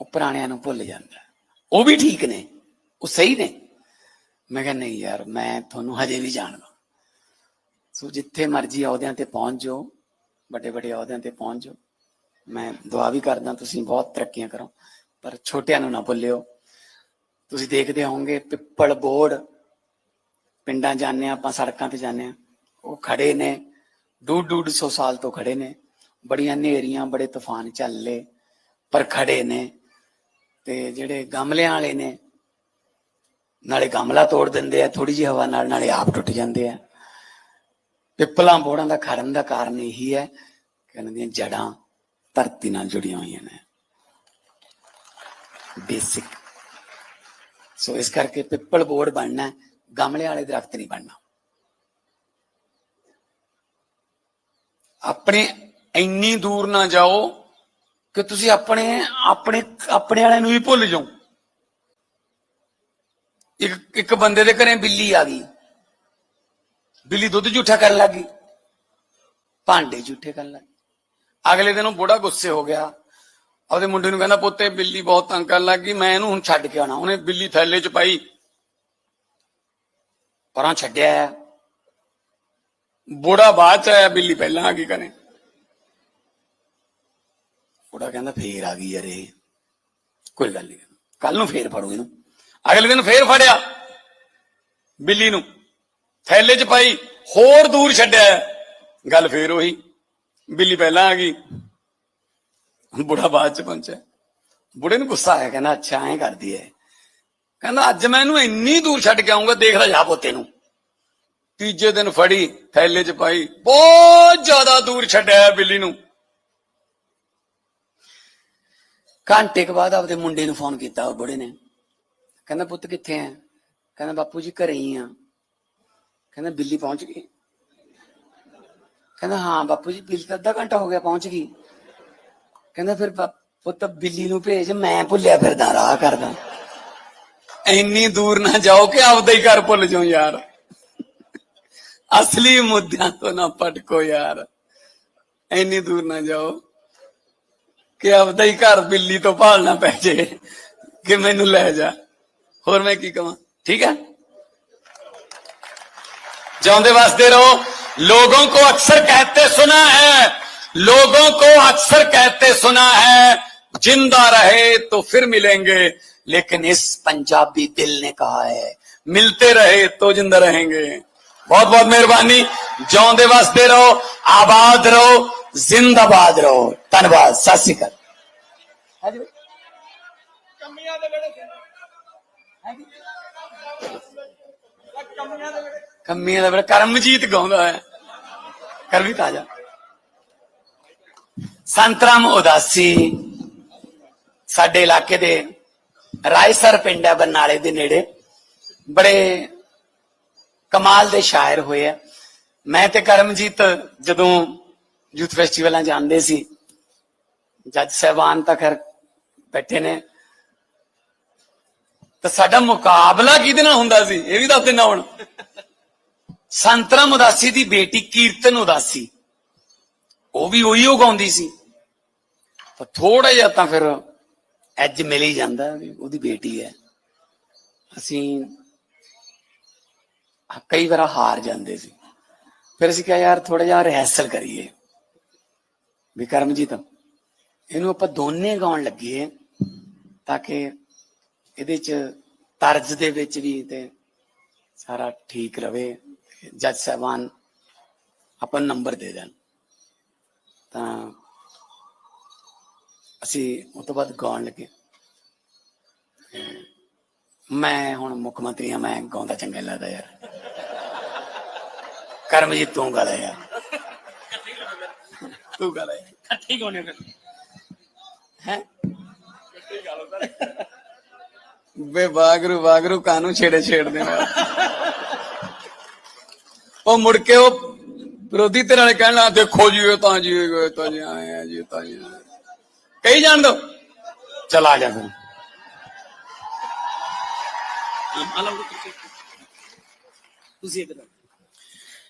ਉਹ ਪੁਰਾਣਿਆਂ ਨੂੰ ਭੁੱਲ ਜਾਂਦਾ। ਉਹ ਵੀ ਠੀਕ ਨੇ, ਉਹ ਸਹੀ ਨੇ। ਮੈਂ ਕਿਹਾ, ਨਹੀਂ ਯਾਰ, ਮੈਂ ਤੁਹਾਨੂੰ ਹਜੇ ਵੀ ਜਾਣਦਾ। ਸੋ ਜਿੱਥੇ ਮਰਜ਼ੀ ਅਹੁਦਿਆਂ ਤੇ ਪਹੁੰਚ ਜਾਓ, ਵੱਡੇ ਵੱਡੇ ਅਹੁਦਿਆਂ ਤੇ ਪਹੁੰਚ ਜਾਓ। ਮੈਂ ਦੁਆ ਵੀ ਕਰਦਾ, ਤੁਸੀਂ ਬਹੁਤ ਤਰੱਕੀਆਂ ਕਰੋ, ਪਰ ਛੋਟਿਆਂ ਨੂੰ ਨਾ ਭੁੱਲਿਓ। ਤੁਸੀਂ ਦੇਖਦੇ ਹੋਵੋਗੇ, ਪਿੱਪਲ ਬੋਰਡ ਪਿੰਡਾਂ ਜਾਂਦੇ ਹਾਂ, ਆਪਾਂ ਸੜਕਾਂ ਤੇ ਜਾਂਦੇ ਹਾਂ, ਉਹ ਖੜੇ ਨੇ ਡੂਢ ਡੂਢ ਸੌ ਸਾਲ ਤੋਂ ਖੜੇ ਨੇ। ਬੜੀਆਂ ਨੇਰੀਆਂ ਬੜੇ ਤੂਫਾਨ ਚੱਲੇ ਪਰ ਖੜੇ ਨੇ ਤੇ ਜਿਹੜੇ ਗਮਲਿਆਂ ਵਾਲੇ ਨੇ ਨਾਲੇ ਗਮਲਾ ਤੋੜ ਦਿੰਦੇ ਆ ਥੋੜੀ ਜਿਹੀ ਹਵਾ ਨਾਲ ਨਾਲੇ ਆਪ ਟੁੱਟ ਜਾਂਦੇ ਆ। ਪਿੱਪਲਾਂ ਬੋੜਾਂ ਦਾ ਖੜਨ ਦਾ ਕਾਰਨ ਇਹੀ ਹੈ ਕਿ ਉਹਨਾਂ ਦੀਆਂ ਜੜਾਂ ਧਰਤੀ ਨਾਲ ਜੁੜੀਆਂ ਹੋਈਆਂ ਨੇ। ਬੇਸਿਕ ਸੋ ਇਸ ਕਰਕੇ ਪਿੱਪਲ ਬੋਰਡ ਬਣਨਾ ਹੈ, ਗਮਲੇ ਵਾਲੇ ਦਰਖਤ ਨਹੀਂ ਬਣਨਾ। ਆਪਣੇ ਇੰਨੀ ਦੂਰ ਨਾ ਜਾਓ ਕਿ ਤੁਸੀਂ ਆਪਣੇ ਆਪਣੇ ਆਪਣੇ ਵਾਲਿਆਂ ਨੂੰ ਵੀ ਭੁੱਲ ਜਾਓ। ਇੱਕ ਇੱਕ ਬੰਦੇ ਦੇ ਘਰੇ ਬਿੱਲੀ ਆ ਗਈ। ਬਿੱਲੀ ਦੁੱਧ ਝੂਠਾ ਕਰਨ ਲੱਗੀ ਭਾਂਡੇ ਝੂਠੇ ਕਰਨ ਲੱਗੀ ਅਗਲੇ ਦਿਨ ਉਹ ਬੁੜਾ ਗੁੱਸੇ ਹੋ ਗਿਆ। ਉਹਦੇ ਮੁੰਡੇ ਨੂੰ ਕਹਿੰਦਾ, ਪੁੱਤੇ, ਬਿੱਲੀ ਬਹੁਤ ਤੰਗ ਕਰਨ ਲੱਗੀ ਮੈਂ ਇਹਨੂੰ ਹੁਣ ਛੱਡ ਕੇ ਆਉਣਾ। ਉਹਨੇ ਬਿੱਲੀ ਥੈਲੇ 'ਚ ਪਾਈ। ਪਰਾਂ ਛੱਡਿਆ। ਬੁੜਾ ਬਾਅਦ 'ਚ ਆਇਆ ਬਿੱਲੀ ਪਹਿਲਾਂ ਆ ਗਈ ਕਰੇ ਬੁੜਾ ਕਹਿੰਦਾ ਫੇਰ ਆ ਗਈ ਯਾਰ ਇਹ। ਕੋਈ ਗੱਲ ਨਹੀਂ ਕੱਲ ਨੂੰ ਫੇਰ ਫੜੂ ਇਹਨੂੰ। ਅਗਲੇ ਦਿਨ ਫੇਰ ਫੜਿਆ। ਬਿੱਲੀ ਨੂੰ। ਥੈਲੇ 'ਚ ਪਾਈ, ਹੋਰ ਦੂਰ ਛੱਡਿਆ। ਗੱਲ ਫੇਰ ਉਹੀ। ਬਿੱਲੀ ਪਹਿਲਾਂ ਆ ਗਈ। ਬੁੜਾ ਬਾਅਦ 'ਚ ਪਹੁੰਚਿਆ। ਬੁੜੇ ਨੂੰ ਗੁੱਸਾ ਆਇਆ, ਕਹਿੰਦਾ, ਅੱਛਾ, ਐਂ ਕਰਦੀ ਐ। ਕਹਿੰਦਾ, ਅੱਜ ਮੈਂ ਇਹਨੂੰ ਇੰਨੀ ਦੂਰ ਛੱਡ ਕੇ ਆਉਂਗਾ ਲੈ ਜਾ ਪੋਤੇ ਨੂੰ। ਤੀਜੇ ਦਿਨ ਫੜੀ, ਥੈਲੇ 'ਚ ਪਾਈ, ਬਹੁਤ ਜ਼ਿਆਦਾ ਦੂਰ ਛੱਡਿਆ ਬਿੱਲੀ ਨੂੰ। ਘੰਟੇ ਕ ਬਾਅਦ ਆਪਦੇ ਮੁੰਡੇ ਨੂੰ ਫੋਨ ਕੀਤਾ, ਉਹ ਬੁੜੇ ਨੇ। ਕਹਿੰਦਾ, ਪੁੱਤ ਕਿੱਥੇ ਆ ਕਹਿੰਦਾ, ਬਾਪੂ ਜੀ ਘਰੇ ਹੀ ਆ। ਕਹਿੰਦਾ, ਬਿੱਲੀ ਪਹੁੰਚ ਗਈ? ਕਹਿੰਦਾ, ਹਾਂ, ਬਾਪੂ ਜੀ, ਬਿੱਲੀ ਤਾਂ ਅੱਧਾ ਘੰਟਾ ਹੋ ਗਿਆ ਪਹੁੰਚ ਗਈ। ਕਹਿੰਦਾ, ਫਿਰ ਪੁੱਤ ਬਿੱਲੀ ਨੂੰ ਭੇਜ, ਮੈਂ ਭੁੱਲਿਆ ਫਿਰਦਾ, ਰਾਹ ਕਰਦਾ। ਇੰਨੀ ਦੂਰ ਨਾ ਜਾਓ ਕਿ ਆਪਦਾ ਹੀ ਘਰ ਭੁੱਲ ਜਾਓ ਯਾਰ। ਅਸਲੀ ਮੁੱਦਿਆਂ ਤੋਂ ਨਾ ਪਟਕੋ ਯਾਰ। ਇੰਨੀ ਦੂਰ ਨਾ ਜਾਓ। ਕਿ ਆਪਦਾ ਹੀ ਘਰ ਬਿੱਲੀ ਤੋਂ ਭਾਲਣਾ ਪੈ ਜੇ ਕਿ ਮੈਨੂੰ ਲੈ ਜਾ ਹੋਰ ਮੈਂ ਕੀ ਕਵਾਂ ਠੀਕ ਹੈ जाते वास्ते रहो लोगों को अक्सर कहते सुना है लोगों को अक्सर कहते सुना है जिंदा रहे तो फिर मिलेंगे लेकिन इस पंजाबी दिल ने कहा है मिलते रहे तो जिंदा रहेंगे बहुत बहुत मेहरबानी जाते वास्ते रहो आबाद रहो ਜ਼ਿੰਦਾਬਾਦ ਰਹੋ। ਧੰਨਵਾਦ ਸਤਿ ਸ਼੍ਰੀ ਅਕਾਲ। ਹਾਂਜੀ ਦੇ ਵੇਲੇ ਹਾਂਜੀ। ਦੇ ਵੇਲੇ। ਕਰਮਜੀਤ ਗਾਉਂਦਾ ਹੈ। ਕਰ ਵੀ ਤਾਜਾ। ਸੰਤਰਾਮ ਉਦਾਸੀ। ਸਾਡੇ ਇਲਾਕੇ ਦੇ ਰਾਇਸਰ ਪਿੰਡ ਹੈ ਬਰਨਾਲੇ ਦੇ ਨੇੜੇ। ਬੜੇ ਕਮਾਲ ਦੇ ਸ਼ਾਇਰ ਹੋਏ ਆ ਮੈਂ ਤੇ ਕਰਮਜੀਤ ਜਦੋਂ ਯੂਥ ਫੈਸਟੀਵਲਾਂ ਜਾਂਦੇ ਸੀ। ਜੱਜ ਸਾਹਿਬਾਨ ਤਾਂ ਖੈਰ ਬੈਠੇ ਨੇ। ਤਾਂ ਸਾਡਾ ਮੁਕਾਬਲਾ ਕਿਹਦੇ ਨਾਲ ਹੁੰਦਾ ਸੀ? ਇਹ ਵੀ ਦੱਸ ਦੇਣਾ ਹੁਣ। ਸੰਤਰਾਮ ਉਦਾਸੀ ਦੀ ਬੇਟੀ ਕੀਰਤਨ ਉਦਾਸੀ। ਉਹ ਵੀ ਉਹੀ ਉਹ ਗਾਉਂਦੀ ਸੀ। ਤਾਂ ਥੋੜਾ ਜਿਹਾ ਤਾਂ ਫਿਰ ਐਜ ਮਿਲ ਹੀ ਜਾਂਦਾ ਵੀ ਉਹਦੀ ਬੇਟੀ ਹੈ। ਅਸੀਂ ਕਈ ਵਾਰ ਹਾਰ ਜਾਂਦੇ ਸੀ। ਫਿਰ ਅਸੀਂ ਕਿਹਾ, ਯਾਰ ਥੋੜਾ ਜਿਹਾ ਰਿਹਰਸਲ ਕਰੀਏ। ਵੀ ਕਰਮਜੀਤ, ਇਹਨੂੰ ਆਪਾਂ ਦੋਨੇ ਗਾਉਣ ਲੱਗੀਏ ਤਾਂ ਕਿ ਇਹਦੇ ਚ ਤਰਜ਼ ਦੇ ਵਿੱਚ ਵੀ ਤੇ ਸਾਰਾ ਠੀਕ ਰਵੇ ਜੱਜ ਸਾਹਿਬਾਨ ਆਪਾਂ ਨੰਬਰ ਦੇ ਦੇਣ। ਤਾਂ ਅਸੀਂ ਉਹ ਤੋਂ ਬਾਅਦ ਗਾਉਣ ਲੱਗੇ। ਮੈਂ ਹੁਣ ਮੁੱਖ ਮੰਤਰੀ ਆ ਮੈਂ ਗਾਉਂਦਾ ਚੰਗਾ ਲੱਗਦਾ ਯਾਰ। ਕਰਮਜੀਤ ਤੂੰ ਗਾ ਲੈ ਯਾਰ। ਤੂੰ ਗਾ ਲੈ। ਇਕੱਠੇ ਹੀ ਗਾਉਣੇ ਫਿਰ ਹੈ? ਵੇ ਵਾਗਰੂ ਵਾਗਰੂ ਕਾਨੂੰ ਛੇੜੇ ਛੇੜਦੇ ਨੇ ਉਹ ਮੁੜ ਕੇ ਉਹ ਵਿਰੋਧੀ ਧਿਰ ਵਾਲੇ ਕਹਿਣ ਦੇਖੋ ਜੀ ਇਹ ਤਾਂ ਜੀ ਇਹ ਤਾਂ ਜੀ ਆਏ ਆ ਜੀ ਤਾਂ ਜੀ। ਕਹੀ ਜਾਣ ਦੋ? ਚਲਾ ਜਾ ਫਿਰ। ਤੁਸੀਂ। ਇਧਰ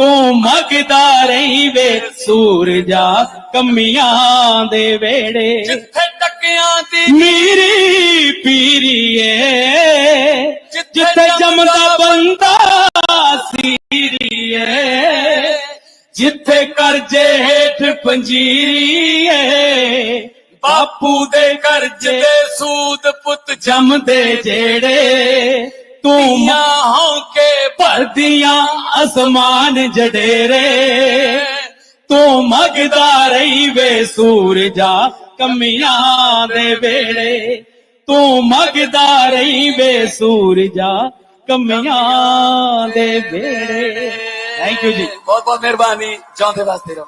ਤੂੰ ਮਗਦਾ ਰਹੀ ਵੇ ਸੂਰਜਾ ਕਮੀਆਂ ਦੇ ਵੇੜੇ ਜਿੱਥੇ ਟੱਕਿਆਂ ਦੀ ਮੀਰੀ ਪੀਰੀਏ ਜਿੱਥੇ ਜੰਮਦਾ ਬੰਦਾ ਸੀਰੀਏ ਜਿੱਥੇ ਕਰਜੇ ਹੇਠ ਪੰਜੀਰੀਏ ਬਾਪੂ ਦੇ ਕਰਜੇ ਦੇ ਸੂਦ ਪੁੱਤ ਜੰਮਦੇ ਜਿਹੜੇ ਤੂੰ ਜੀਆਂ ਭਰਦੀਆਂ ਅਸਮਾਨ ਜਡੇਰੇ। ਤੂੰ ਮਗਦਾ ਰਹੀ ਵੇ ਸੂਰਜਾ ਕਮੀਆਂ ਦੇ ਵੇੜੇ ਤੂੰ ਮਗਦਾ ਰਹੀ ਵੇ ਸੂਰਜਾ ਕਮੀਆਂ ਦੇ ਵੇੜੇ ਥੈਂਕ ਯੂ ਜੀ। ਬਹੁਤ ਬਹੁਤ ਮਿਹਰਬਾਨੀ। ਚਾਹੁੰਦੇ ਵਾਸਤੇ ਰਹੋ।